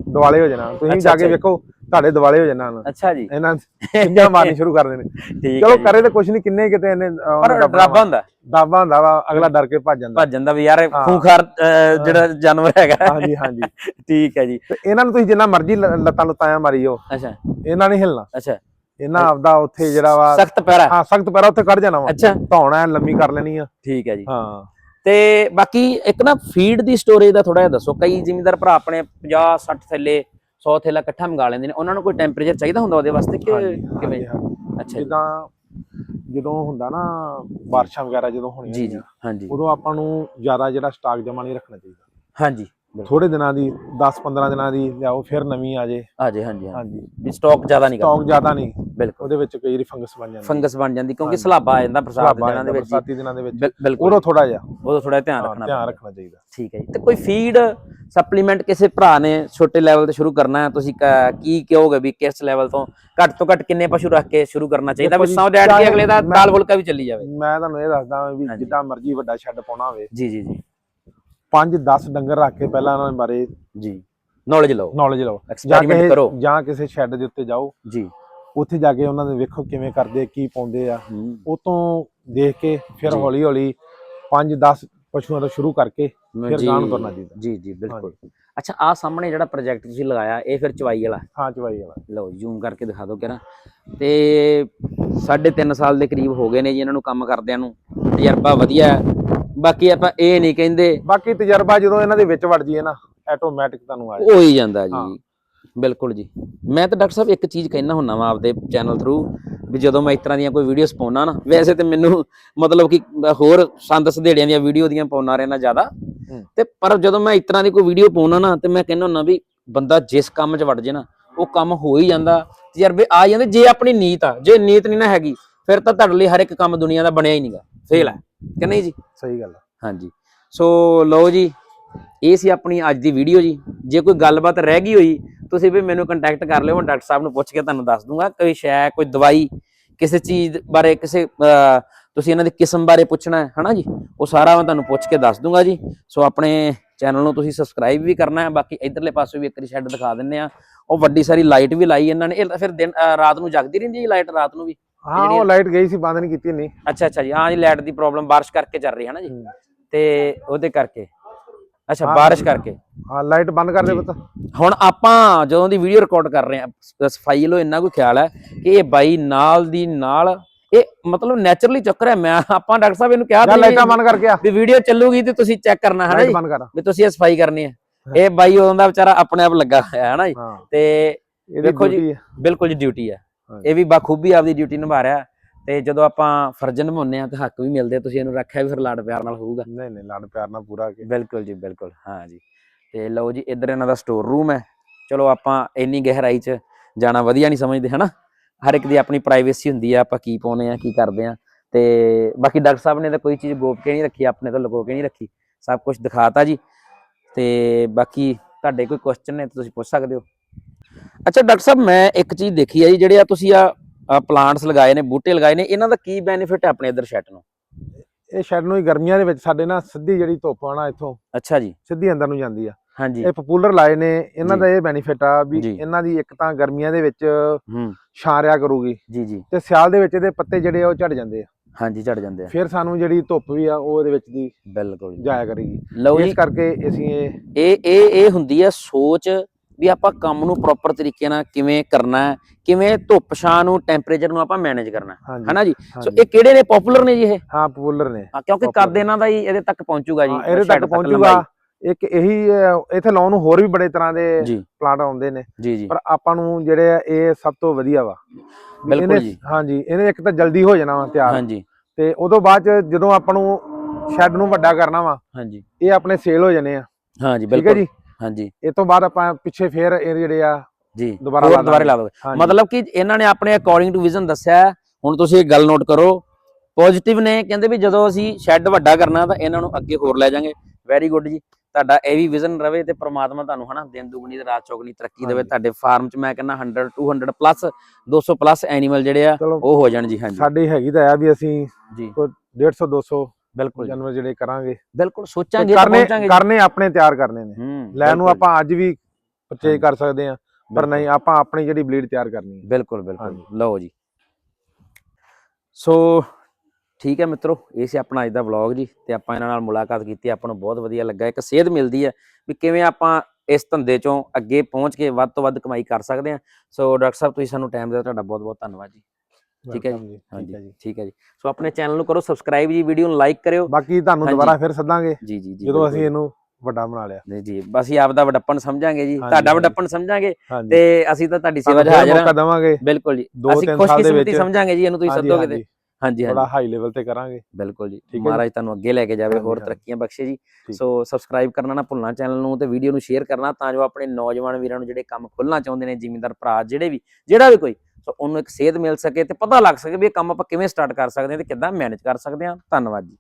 ਦਿਵਾਲੇ ਹੋ ਜਾਣਾ। ਤੁਸੀਂ ਜਾ ਕੇ। ਵੇਖੋ ਤੁਹਾਡੇ ਦਿਵਾਲੇ ਹੋ ਜਾਣਾ ਇਹਨਾਂ ਅੱਛਾ ਜੀ। ਇਹਨਾਂ ਕਿੰਨਾ ਮਾਰਨੀ ਸ਼ੁਰੂ ਕਰ ਦੇਣੇ ਠੀਕ ਚਲੋ। ਕਰੇ ਤਾਂ ਕੁਛ ਨਹੀਂ ਕਿੰਨੇ ਕਿਤੇ ਇਹਨੇ ਪਰ ਡਰਾਬਾ ਹੁੰਦਾ। ਦਾਬਾ ਹੁੰਦਾ ਵਾ ਅਗਲਾ ਡਰ ਕੇ ਭੱਜ ਜਾਂਦਾ। ਭੱਜਣ ਦਾ ਵੀ ਯਾਰ। ਖੂਖਾਰ ਜਿਹੜਾ ਜਾਨਵਰ ਹੈਗਾ। ਹਾਂਜੀ ਹਾਂਜੀ। ਠੀਕ ਹੈ ਜੀ। ਤੇ ਇਹਨਾਂ ਨੂੰ ਤੁਸੀਂ ਜਿੰਨਾ ਮਰਜ਼ੀ ਲੱਤਾਂ ਲੁੱਤਾਂ ਮਾਰੀਓ ਅੱਛਾ। ਇਹਨਾਂ ਨਹੀਂ ਹਿਲਣਾ। ਅੱਛਾ। ਇਹਨਾਂ ਆਪਦਾ ਉੱਥੇ ਜਿਹੜਾ ਵਾ ਸਖਤ ਪੈਰਾ। ਹਾਂ ਸਖਤ ਪੈਰਾ ਉੱਥੇ ਕੱਢ ਜਾਣਾ ਵਾ। ਅੱਛਾ। ਧੌਣਾ ਲੰਮੀ ਕਰ ਲੈਣੀ ਆ। ਠੀਕ ਹੈ ਜੀ। ਹਾਂ। ਤੇ ਬਾਕੀ ਇੱਕ ਨਾ ਫੀਡ ਦੀ ਸਟੋਰੇਜ ਦਾ ਥੋੜਾ ਜਿਹਾ ਦੱਸੋ। ਕਈ ਜ਼ਿਮੀਂਦਾਰ ਭਰਾ ਆਪਣੇ 50 60 ਥੈਲੇ 100 ਥੈਲਾ ਇਕੱਠਾ ਮੰਗਾ ਲੈਂਦੇ ਨੇ। ਉਹਨਾਂ ਨੂੰ ਕੋਈ ਟੈਂਪਰੇਚਰ ਚਾਹੀਦਾ ਹੁੰਦਾ ਉਹਦੇ ਵਾਸਤੇ ਕਿ ਕਿਵੇਂ। ਅੱਛਾ ਜੀ। ਜਿੱਦਾਂ ਜਦੋਂ ਹੁੰਦਾ ਨਾ ਬਾਰਿਸ਼ਾਂ ਵਗੈਰਾ ਜਦੋਂ ਹੋਣੀਆਂ ਜੀ ਜੀ ਹਾਂਜੀ। ਉਦੋਂ ਆਪਾਂ ਨੂੰ ਜ਼ਿਆਦਾ ਜਿਹੜਾ ਸਟਾਕ ਜਮਾ ਨਹੀਂ ਰੱਖਣਾ ਚਾਹੀਦਾ। ਹਾਂਜੀ। ਥੋੜੇ ਦਿਨਾਂ ਦੀ 10-15 ਦਿਨਾਂ ਦੀ ਲਿਆਓ ਫਿਰ ਨਵੀਂ ਆ ਜੇ। ਹਾਂਜੀ ਹਾਂਜੀ ਹਾਂਜੀ। ਹਾਂਜੀ। ਵੀ ਸਟਾਕ ਜ਼ਿਆਦਾ ਨਹੀਂ ਸਟਾਕ ਜ਼ਿਆਦਾ ਨਹੀਂ। ਬਿਲਕੁਲ। ਉਹਦੇ ਵਿੱਚ ਕਈ ਵਾਰੀ ਫੰਗਸ ਬਣ ਜਾਂਦੀ। ਫੰਗਸ ਬਣ ਜਾਂਦੀ ਕਿਉਂਕਿ। ਸਲਾਬਾ ਆ ਜਾਂਦਾ ਬਰਸਾਤ ਦੇ ਦਿਨਾਂ ਦੇ ਵਿੱਚ ਬਰਸਾਤੀ ਦਿਨਾਂ ਦੇ ਵਿੱਚ। ਬਿਲਕੁਲ। ਉਦੋਂ ਥੋੜਾ ਜਿਹਾ। ਉਦੋਂ ਥੋੜਾ ਧਿਆਨ ਰੱਖਣਾ ਧਿਆਨ। ਰੱਖਣਾ ਚਾਹੀਦਾ। ਠੀਕ ਹੈ ਜੀ। ਤੇ ਕੋਈ ਫੀਡ ਸਪਲੀਮੈਂਟ ਕਿਸੇ ਭਰਾ ਨੇ ਛੋਟੇ ਲੈਵਲ ਤੇ ਸ਼ੁਰੂ ਕਰਨਾ ਹੈ? ਤੁਸੀਂ ਕ- ਕਹੋਗੇ ਵੀ ਕਿਸ ਲੈਵਲ ਤੋਂ ਘੱਟ ਤੋਂ ਘੱਟ ਕਿੰਨੇ ਪਸ਼ੂ ਰੱਖ ਕੇ ਸ਼ੁਰੂ ਕਰਨਾ ਚਾਹੀਦਾ? ਵੀ ਸੌ ਡੈਡ ਕੇ ਅਗਲੇ ਦਾ ਦਾਲ ਫੁਲਕਾ ਵੀ ਚੱਲੀ ਜਾਵੇ। ਮੈਂ ਤੁਹਾਨੂੰ ਇਹ ਦੱਸਦਾ ਵੀ। ਜਿੱਦਾਂ ਮਰਜ਼ੀ ਵੱਡਾ ਸ਼ੈੱਡ ਪਾਉਣਾ ਹੋਵੇ। ਜੀ ਜੀ ਜੀ। 5-10 ਡੰਗਰ ਰੱਖ ਕੇ ਪਹਿਲਾਂ ਉਹਨਾਂ ਬਾਰੇ ਜੀ। ਨੌਲੇਜ ਲਓ। ਨੌਲੇਜ ਲਓ। ਐਕਸਪੈਰੀਮੈਂਟ ਕਰੋ। ਜਾਂ ਕਿਸੇ ਸ਼ੈੱਡ ਦੇ ਉੱਤੇ ਜਾਓ। ਜੀ। ਉੱਥੇ ਜਾ ਕੇ ਉਹਨਾਂ ਦੇ ਵੇਖੋ ਕਿਵੇਂ ਕਰਦੇ ਕੀ ਪਾਉਂਦੇ ਆ। ਹੂੰ। ਉਤੋਂ ਦੇਖ ਕੇ ਫਿਰ। ਹੌਲੀ ਹੌਲੀ 5-10 ਪਸ਼ੂਆਂ ਤੋਂ ਸ਼ੁਰੂ ਕਰਕੇ ਫਿਰ ਜੀ, ਗਾਂਹ ਨੂੰ ਤੁਰਨਾ ਚਾਹੀਦਾ। ਜੀ ਜੀ ਬਿਲਕੁਲ। ਅੱਛਾ ਆ ਸਾਹਮਣੇ ਜਿਹੜਾ ਪ੍ਰੋਜੈਕਟ ਤੁਸੀਂ ਲਗਾਇਆ ਇਹ ਫਿਰ ਚਵਾਈ ਵਾਲਾ? ਹਾਂ ਚਵਾਈ ਵਾਲਾ। ਲਓ ਜ਼ੂਮ ਕਰਕੇ ਦਿਖਾ ਦਿਓ ਕਿਰਾ ਤੇ ਸਾਢੇ ਤਿੰਨ ਸਾਲ ਦੇ ਕਰੀਬ ਹੋ ਗਏ ਨੇ ਜੀ ਇਹਨਾਂ ਨੂੰ ਕੰਮ ਕਰਦਿਆਂ ਨੂੰ। ਤਜਰਬਾ ਵਧੀਆ ਹੈ। ਬਾਕੀ ਆਪਾਂ ਇਹ ਨਹੀਂ ਕਹਿੰਦੇ ਬਾਕੀ ਤਜਰਬਾ ਜਦੋਂ ਇਹਨਾਂ ਦੇ ਵਿੱਚ ਵੜ ਜੀਏ ਨਾ ਆਟੋਮੈਟਿਕ ਤੁਹਾਨੂੰ ਆ ਜਾਏ। ਹੋ ਹੀ ਜਾਂਦਾ ਜੀ। ਬਿਲਕੁਲ ਜੀ। ਮੈਂ ਤਾਂ ਡਾਕਟਰ ਸਾਹਿਬ ਇੱਕ ਚੀਜ਼ ਕਹਿਣਾ ਹੁੰਨਾ ਵਾ ਆਪਦੇ ਚੈਨਲ ਥਰੂ ਵੀ ਜਦੋਂ ਮੈਂ ਇਸ ਤਰ੍ਹਾਂ ਦੀਆਂ ਕੋਈ ਵੀਡੀਓਜ਼ ਪਾਉਣਾ ਨਾ ਵੈਸੇ ਤੇ ਮੈਨੂੰ ਮਤਲਬ ਕਿ ਹੋਰ ਸੰਦ ਸਧੇੜਿਆਂ ਦੀਆਂ ਵੀਡੀਓ ਦੀਆਂ ਪਾਉਣਾ ਰਹਿਣਾ ਜ਼ਿਆਦਾ। ਤੇ ਪਰ ਜਦੋਂ ਮੈਂ ਇਸ ਤਰ੍ਹਾਂ ਦੀ ਕੋਈ ਵੀਡੀਓ ਪਾਉਣਾ ਨਾ ਤੇ ਮੈਂ ਕਹਿੰਦਾ ਹੁੰਨਾ ਵੀ ਬੰਦਾ ਜਿਸ ਕੰਮ 'ਚ ਵੜ ਜੇ ਨਾ ਉਹ ਕੰਮ ਹੋ ਹੀ ਜਾਂਦਾ। ਤਜਰਬੇ ਆ ਜਾਂਦੇ ਜੇ ਆਪਣੀ ਨੀਤ ਆ ਜੇ ਨੀਤ ਨਹੀਂ ਨਾ ਹੈਗੀ ਫਿਰ ਤਾਂ ਤੁਹਾਡੇ ਲਈ ਹਰ ਇੱਕ ਕੰਮ ਦੁਨੀਆ ਦਾ ਬਣਿਆ ਹੀ ਨਹੀਂਗਾ ਫੇਲ ਹੈ। ਕਿ ਨਹੀਂ ਜੀ? ਸਹੀ ਗੱਲ ਆ। ਹਾਂਜੀ। ਸੋ ਲਓ ਜੀ ਇਹ ਸੀ ਆਪਣੀ ਅੱਜ ਦੀ ਵੀਡੀਓ ਜੀ। ਜੇ ਕੋਈ ਗੱਲਬਾਤ ਰਹਿ ਗਈ ਹੋਈ ਤੁਸੀਂ ਵੀ ਮੈਨੂੰ ਕੰਟੈਕਟ ਕਰ ਲਿਓ ਮੈਂ ਡਾਕਟਰ ਸਾਹਿਬ ਨੂੰ ਪੁੱਛ ਕੇ ਤੁਹਾਨੂੰ ਦੱਸ ਦੂੰਗਾ ਕੋਈ ਸ਼ੈ ਕੋਈ ਦਵਾਈ ਕਿਸੇ ਚੀਜ਼ ਬਾਰੇ ਕਿਸੇ ਤੁਸੀਂ ਇਹਨਾਂ ਦੀ ਕਿਸਮ ਬਾਰੇ ਪੁੱਛਣਾ ਹੈ ਹਨਾ ਜੀ? ਉਹ ਸਾਰਾ ਮੈਂ ਤੁਹਾਨੂੰ ਪੁੱਛ ਕੇ ਦੱਸ ਦੂੰਗਾ ਜੀ। ਸੋ ਆਪਣੇ ਚੈਨਲ ਨੂੰ ਤੁਸੀਂ ਸਬਸਕ੍ਰਾਈਬ ਵੀ ਕਰਨਾ ਹੈ ਬਾਕੀ ਇਧਰਲੇ ਪਾਸੇ ਵੀ ਇੱਕ ਸ਼ੈੱਡ ਦਿਖਾ ਦਿੰਨੇ ਆ। ਉਹ ਵੱਡੀ ਸਾਰੀ ਲਾਈਟ ਵੀ ਲਾਈ ਇਹਨਾਂ ਨੇ। ਇਹ ਫਿਰ ਦਿਨ ਰਾਤ ਨੂੰ ਜਗਦੀ ਰਹਿੰਦੀ ਹੈ ਲਾਈਟ ਰਾਤ ਨੂੰ ਵੀ? ਹਾਂ ਉਹ ਲਾਈਟ ਗਈ ਸੀ ਬੰਦ ਨਹੀਂ ਕੀਤੀ ਨਹੀਂ ਅੱਛਾ ਅੱਛਾ ਜੀ। ਹਾਂ ਜੀ ਲਾਈਟ ਦੀ ਪ੍ਰੋਬਲਮ ਬਾਰਿਸ਼ ਕਰਕੇ ਚੱਲ ਰਹੀ ਹੈ ਨਾ ਜੀ? ਤੇ ਉਹਦੇ ਕਰਕੇ। ਅੱਛਾ ਬਾਰਿਸ਼ ਕਰਕੇ। ਹਾਂ ਲਾਈਟ ਬੰਦ ਕਰ ਦੇ। ਪੁੱਤ। ਹੁਣ ਆਪਾਂ ਜਦੋਂ ਦੀ ਵੀਡੀਓ ਰਿਕਾਰਡ ਕਰ ਰਹੇ ਆ ਸਫ਼ਾਈ ਲੋ ਇੰਨਾ ਕੋਈ ਖਿਆਲ ਹੈ ਕਿ ਇਹ ਬਾਈ ਨਾਲ ਦੀ ਨਾਲ ਇਹ ਮਤਲਬ ਨੇਚਰਲੀ ਚੱਕਰ ਹੈ ਮੈਂ। ਆਪਾਂ ਡਾਕਟਰ ਸਾਹਿਬ ਇਹਨੂੰ ਕਿਹਾ ਲਾਈਟਾਂ ਬੰਦ ਕਰਕੇ ਆ ਵੀ ਵੀਡੀਓ ਚੱਲੂਗੀ ਤੇ ਤੁਸੀਂ ਚੈੱਕ ਕਰਨਾ ਹੈ ਨਾ ਜੀ? ਵੀ ਤੁਸੀਂ ਇਹ ਸਫ਼ਾਈ ਕਰਨੀ ਹੈ। ਇਹ ਬਾਈ ਉਦੋਂ ਦਾ ਵਿਚਾਰਾ ਆਪਣੇ ਆਪ ਲੱਗਾ ਹੋਇਆ ਹੈ। ਨਾ ਜੀ ਤੇ ਦੇਖੋ ਜੀ। ਬਿਲਕੁਲ ਜੀ ਡਿਊਟੀ ਹੈ। ਇਹ ਵੀ ਬਾਖੂਬੀ ਆਪਦੀ ਡਿਊਟੀ ਨਿਭਾ ਰਿਹਾ। ਤੇ ਜਦੋਂ ਆਪਾਂ ਫਰਜ਼ ਨਿਭਾਉਂਦੇ ਆ ਤੇ ਹੱਕ ਵੀ ਮਿਲਦੇ ਆ, ਤੁਸੀਂ ਇਹਨੂੰ ਰੱਖਿਆ ਵੀ ਫਿਰ ਲਾਡ ਪਿਆਰ ਨਾਲ ਹੋਊਗਾ। ਨਹੀਂ ਨਹੀਂ ਲਾਡ ਪਿਆਰ ਨਾਲ ਪੂਰਾ ਕੇ। ਬਿਲਕੁਲ ਜੀ ਬਿਲਕੁਲ ਹਾਂ ਜੀ। ਤੇ ਲਓ ਜੀ ਇੱਧਰ ਇਹਨਾਂ ਦਾ ਸਟੋਰ ਰੂਮ ਹੈ। ਚਲੋ ਆਪਾਂ ਇੰਨੀ ਗਹਿਰਾਈ 'ਚ ਜਾਣਾ ਵਧੀਆ ਨਹੀਂ ਸਮਝਦੇ ਹਨਾ? ਹਰ ਇੱਕ ਦੀ ਆਪਣੀ ਪ੍ਰਾਈਵੇਸੀ ਹੁੰਦੀ ਆ ਆਪਾਂ ਕੀ ਪਾਉਨੇ ਆ ਕੀ ਕਰਦੇ ਆ। ਤੇ ਬਾਕੀ ਡਾਕਟਰ ਸਾਹਿਬ ਨੇ ਤਾਂ ਕੋਈ ਚੀਜ਼ ਗੋਪ ਕੇ ਨਹੀਂ ਰੱਖੀ ਆਪਣੇ ਤੋਂ ਲੁਕੋ ਕੇ ਨਹੀਂ ਰੱਖੀ। ਸਭ ਕੁਝ ਦਿਖਾਤਾ ਜੀ। ਤੇ ਬਾਕੀ ਤੁਹਾਡੇ ਕੋਈ ਕੁਐਸਚਨ ਨੇ ਤਾਂ ਤੁਸੀਂ ਪੁੱਛ ਸਕਦੇ ਹੋ। ਅੱਛਾ ਡਾਕਟਰ ਸਾਹਿਬ ਮੈਂ ਇੱਕ ਚੀਜ਼ ਦੇਖੀ ਆ ਜੀ ਜਿਹੜੇ ਆ ਤੁਸੀਂ ਆ ਪਲਾਂਟਸ ਲਗਾਏ ਨੇ ਬੂਟੇ ਲਗਾਏ ਨੇ ਇਹਨਾਂ ਦਾ ਕੀ ਬੈਨੀਫਿਟ ਹੈ ਆਪਣੇ ਇੱਧਰ ਸ਼ੈੱਡ ਨੂੰ? ਇਹ ਸ਼ੈਡ ਨੂੰ ਹੀ ਗਰਮੀਆਂ ਦੇ ਵਿੱਚ ਸਾਡੇ ਨਾਲ ਸਿੱਧੀ ਜਿਹੜੀ ਧੁੱਪ ਆਣਾ ਇੱਥੋਂ ਅੱਛਾ ਜੀ। ਸਿੱਧੀ ਅੰਦਰ ਨੂੰ ਜਾਂਦੀ ਆ। ਹਾਂਜੀ। ਇਹ ਪਪੂਲਰ ਲਾਏ ਨੇ ਇਹਨਾਂ। ਦਾ ਇਹ ਬੈਨੀਫਿਟ ਆ ਵੀ। ਇਹਨਾਂ ਦੀ ਇੱਕ ਤਾਂ ਗਰਮੀਆਂ ਦੇ ਵਿੱਚ ਹੂੰ। ਛਾਂ ਰਿਆ ਕਰੂਗੀ ਜੀ ਜੀ। ਤੇ ਸਿਆਲ ਦੇ ਵਿੱਚ ਇਹਦੇ ਪੱਤੇ ਜਿਹੜੇ ਆ ਉਹ ਝੜ ਜਾਂਦੇ ਆ। ਹਾਂਜੀ ਝੜ ਜਾਂਦੇ ਆ। ਫਿਰ ਸਾਨੂੰ ਜਿਹੜੀ ਧੁੱਪ ਵੀ ਆ ਉਹ ਇਹਦੇ ਵਿੱਚ ਦੀ ਬਿਲਕੁਲ। ਜਾਇਆ ਕਰੇਗੀ। ਲਓ ਇਸ ਕਰਕੇ ਅਸੀਂ ਇਹ ਇਹ ਇਹ ਇਹ ਹੁੰਦੀ ਹੈ ਸੋਚ ਵੀ ਆਪਾਂ ਕੰਮ ਨੂੰ ਪ੍ਰੋਪਰ ਤਰੀਕੇ ਨਾਲ ਕਿਵੇਂ ਕਰਨਾ ਹੈ ਕਿਵੇਂ ਧੁੱਪ ਛਾਂ ਨੂੰ ਟੈਂਪਰੇਚਰ ਨੂੰ ਆਪਾਂ ਮੈਨੇਜ ਕਰਨਾ ਹੈ। ਹਨਾ ਜੀ? ਸੋ। ਇਹ ਕਿਹੜੇ ਨੇ? ਪਪੂਲਰ ਨੇ ਜੀ ਇਹ? ਹਾਂ ਪਪੂਲਰ ਨੇ। ਹਾਂ, ਕਿਉਂਕਿ ਕੱਦ ਇਹਨਾਂ ਦਾ ਹੀ ਇਹਦੇ ਤੱਕ ਪਹੁੰਚੂਗਾ ਜੀ ਇਹਦੇ ਤੱਕ ਪਹੁੰਚੂਗਾ। ਇੱਕ ਇਹੀ ਇੱਥੇ ਲਾਉਣ ਨੂੰ ਹੋਰ ਵੀ ਬੜੇ ਤਰ੍ਹਾਂ ਦੇ ਪਲਾਂਟ ਆਉਂਦੇ ਨੇ। ਪਰ ਆਪਾਂ ਨੂੰ ਜਿਹੜੇ ਆ ਇਹ ਸਭ ਤੋਂ ਵਧੀਆ ਵਾ। ਬਿਲਕੁਲ ਜੀ। ਹਾਂਜੀ ਇਹਨੇ ਇੱਕ ਤਾਂ ਜਲਦੀ ਹੋ ਜਾਣਾ ਵਾ ਤਿਆਰ। ਹਾਂਜੀ। ਤੇ ਉਦੋਂ ਬਾਅਦ ਚ ਜਦੋਂ ਆਪਾਂ ਨੂੰ ਸ਼ੈੱਡ ਨੂੰ ਵੱਡਾ ਕਰਨਾ ਵਾ ਹਾਂਜੀ। ਇਹ ਆਪਣੇ ਸੇਲ ਹੋ ਜਾਣੇ ਆ। ਹਾਂਜੀ ਠੀਕ ਹੈ ਬਿਲਕੁਲ। ਜੀ? ਹਾਂਜੀ। ਇਹ ਤੋਂ ਬਾਅਦ ਆਪਾਂ ਪਿੱਛੇ ਫੇਰ ਇਹ ਜਿਹੜੇ ਆ ਜੀ। ਦੁਬਾਰਾ ਲਾ ਦੁਬਾਰੇ ਲਾ ਦਾਂਗੇ। ਮਤਲਬ ਕਿ ਇਹਨਾਂ ਨੇ ਆਪਣੇ ਅਕੋਰਡਿੰਗ ਟੂ ਵਿਜ਼ਨ ਦੱਸਿਆ। ਹੁਣ ਤੁਸੀਂ ਇਹ ਗੱਲ ਨੋਟ ਕਰੋ। ਪੋਜ਼ਿਟਿਵ ਨੇ ਕਹਿੰਦੇ ਵੀ ਜਦੋਂ ਅਸੀਂ ਸ਼ੈੱਡ ਵੱਡਾ ਕਰਨਾ ਤਾਂ ਇਹਨਾਂ ਨੂੰ ਅੱਗੇ ਹੋਰ ਲੈ ਜਾਾਂਗੇ। ਵੈਰੀ ਗੁੱਡ ਜੀ। ਤੁਹਾਡਾ ਇਹ ਵੀ ਵਿਜ਼ਨ ਰਵੇ ਤੇ ਪ੍ਰਮਾਤਮਾ ਤੁਹਾਨੂੰ ਹਨਾ ਦਿਨ ਦੁਗਣੀ ਤੇ ਰਾਤ ਚੌਗਣੀ ਤਰੱਕੀ ਦੇਵੇ। ਤੁਹਾਡੇ ਫਾਰਮ 'ਚ ਮੈਂ ਕਹਿੰਦਾ 100 200 ਪਲੱਸ 200 ਪਲੱਸ ਐਨੀਮਲ ਜਿਹੜੇ ਆ ਉਹ ਹੋ ਜਾਣ ਜੀ ਹਾਂਜੀ। ਸਾਡੀ ਹੈਗੀ ਤਾਂ ਆ ਵੀ ਅਸੀਂ ਜੀ। 150 200 ਬਿਲਕੁਲ ਜੀ, ਜਾਨਵਰ ਜਿਹੜੇ ਕਰਾਂਗੇ ਬਿਲਕੁਲ ਸੋਚਾਂਗੇ ਪਹੁੰਚਾਂਗੇ। ਕਰਨੇ ਆਪਣੇ ਤਿਆਰ ਕਰਨੇ ਨੇ ਲੈਣ ਨੂੰ ਆਪਾਂ ਅੱਜ ਵੀ ਪਰਚੇਜ। ਕਰ ਸਕਦੇ ਆ ਪਰ। ਨਹੀਂ ਆਪਾਂ ਆਪਣੀ ਜਿਹੜੀ ਬਲੀਡ ਤਿਆਰ ਕਰਨੀ ਹੈ ਬਿਲਕੁਲ ਬਿਲਕੁਲ। ਲਓ ਜੀ ਸੋ ਠੀਕ ਹੈ ਮਿੱਤਰੋ ਇਹ ਸੀ ਆਪਣਾ ਅੱਜ ਦਾ ਵਲੌਗ ਜੀ ਤੇ ਆਪਾਂ ਇਹਨਾਂ ਨਾਲ ਮੁਲਾਕਾਤ ਕੀਤੀ ਆਪਾਂ ਨੂੰ ਬਹੁਤ ਵਧੀਆ ਲੱਗਾ ਇੱਕ ਸੇਧ ਮਿਲਦੀ ਹੈ ਵੀ ਕਿਵੇਂ ਆਪਾਂ ਇਸ ਧੰਦੇ ਚੋਂ ਅੱਗੇ ਪਹੁੰਚ ਕੇ ਵੱਧ ਤੋਂ ਵੱਧ ਕਮਾਈ ਕਰ ਸਕਦੇ ਹਾਂ ਸੋ ਡਾਕਟਰ ਸਾਹਿਬ ਤੁਸੀਂ ਸਾਨੂੰ ਟਾਈਮ ਦਿੱਤਾ ਤੁਹਾਡਾ ਬਹੁਤ ਬਹੁਤ ਧੰਨਵਾਦ ਜੀ ਠੀਕ ਹੈ ਜੀ, ਹਾਂਜੀ ਠੀਕ ਹੈ ਜੀ। ਸੋ ਆਪਣੇ ਚੈਨਲ ਨੂੰ ਕਰੋ ਸਬਸਕ੍ਰਾਈਬ ਜੀ ਵੀਡੀਓ ਨੂੰ ਲਾਈਕ ਕਰਿਓ। ਬਾਕੀ ਤੁਹਾਨੂੰ। ਦੁਬਾਰਾ ਫਿਰ ਸੱਦਾਂਗੇ ਜੀ ਜੀ ਜੀ ਜਦੋਂ। ਅਸੀਂ ਇਹਨੂੰ ਵੱਡਾ ਬਣਾ ਲਿਆ। ਜੀ ਜੀ ਹੀ ਆਪ ਦਾ ਵਡੱਪਨ ਸਮਝਾਂਗੇ ਜੀ। ਤੁਹਾਡਾ ਹਾਂਜੀ। ਵਡੱਪਨ ਸਮਝਾਂਗੇ ਤੇ ਅਸੀਂ ਤਾਂ ਤੁਹਾਡੀ ਸੇਵਾ 'ਚ ਹਾਜ਼ਰ ਹਾਂ। ਦੇਵਾਂਗੇ। ਬਿਲਕੁਲ ਜੀ। ਅਸੀਂ ਖੁਸ਼ਕਿਸਮਤੀ ਸਮਝਾਂਗੇ ਜੀ ਇਹਨੂੰ ਤੁਸੀਂ ਸੱਦੋਗੇ ਤੇ। ਹਾਂਜੀ, ਹਾਂਜੀ ਥੋੜਾ ਹਾਈ ਲੈਵਲ ਤੇ ਕਰਾਂਗੇ। ਬਿਲਕੁਲ ਜੀ। ਮਹਾਰਾਜ ਤੁਹਾਨੂੰ ਅੱਗੇ ਲੈ ਕੇ ਜਾਵੇ ਹੋਰ। ਤਰੱਕੀਆਂ ਬਖਸ਼ੇ ਜੀ। ਸੋ ਸਬਸਕ੍ਰਾਈਬ ਕਰਨਾ ਨਾ ਭੁੱਲਣਾ ਚੈਨਲ ਨੂੰ ਤੇ ਵੀਡੀਓ ਨੂੰ ਸ਼ੇਅਰ ਕਰਨਾ ਤਾਂ ਜੋ ਆਪਣੇ ਨੌਜਵਾਨ ਵੀਰਾਂ ਨੂੰ ਜਿਹੜੇ ਕੰਮ ਖੋਲਣਾ ਚਾਹੁੰਦੇ ਨੇ ਜ਼ਿਮੀਂਦਾਰ ਭਰਾ ਜਿਹੜੇ ਵੀ ਜਿਹੜਾ ਵੀ ਕੋਈ ਸੋ ਉਹਨੂੰ ਇੱਕ ਸੇਧ ਮਿਲ ਸਕੇ ਤੇ ਪਤਾ ਲੱਗ ਸਕੇ ਵੀ ਇਹ ਕੰਮ ਆਪਾਂ ਕਿਵੇਂ ਸਟਾਰਟ ਕਰ ਸਕਦੇ ਹਾਂ ਤੇ ਕਿੱਦਾਂ ਮੈਨੇਜ ਕਰ ਸਕਦੇ ਹਾਂ। ਧੰਨਵਾਦ ਜੀ।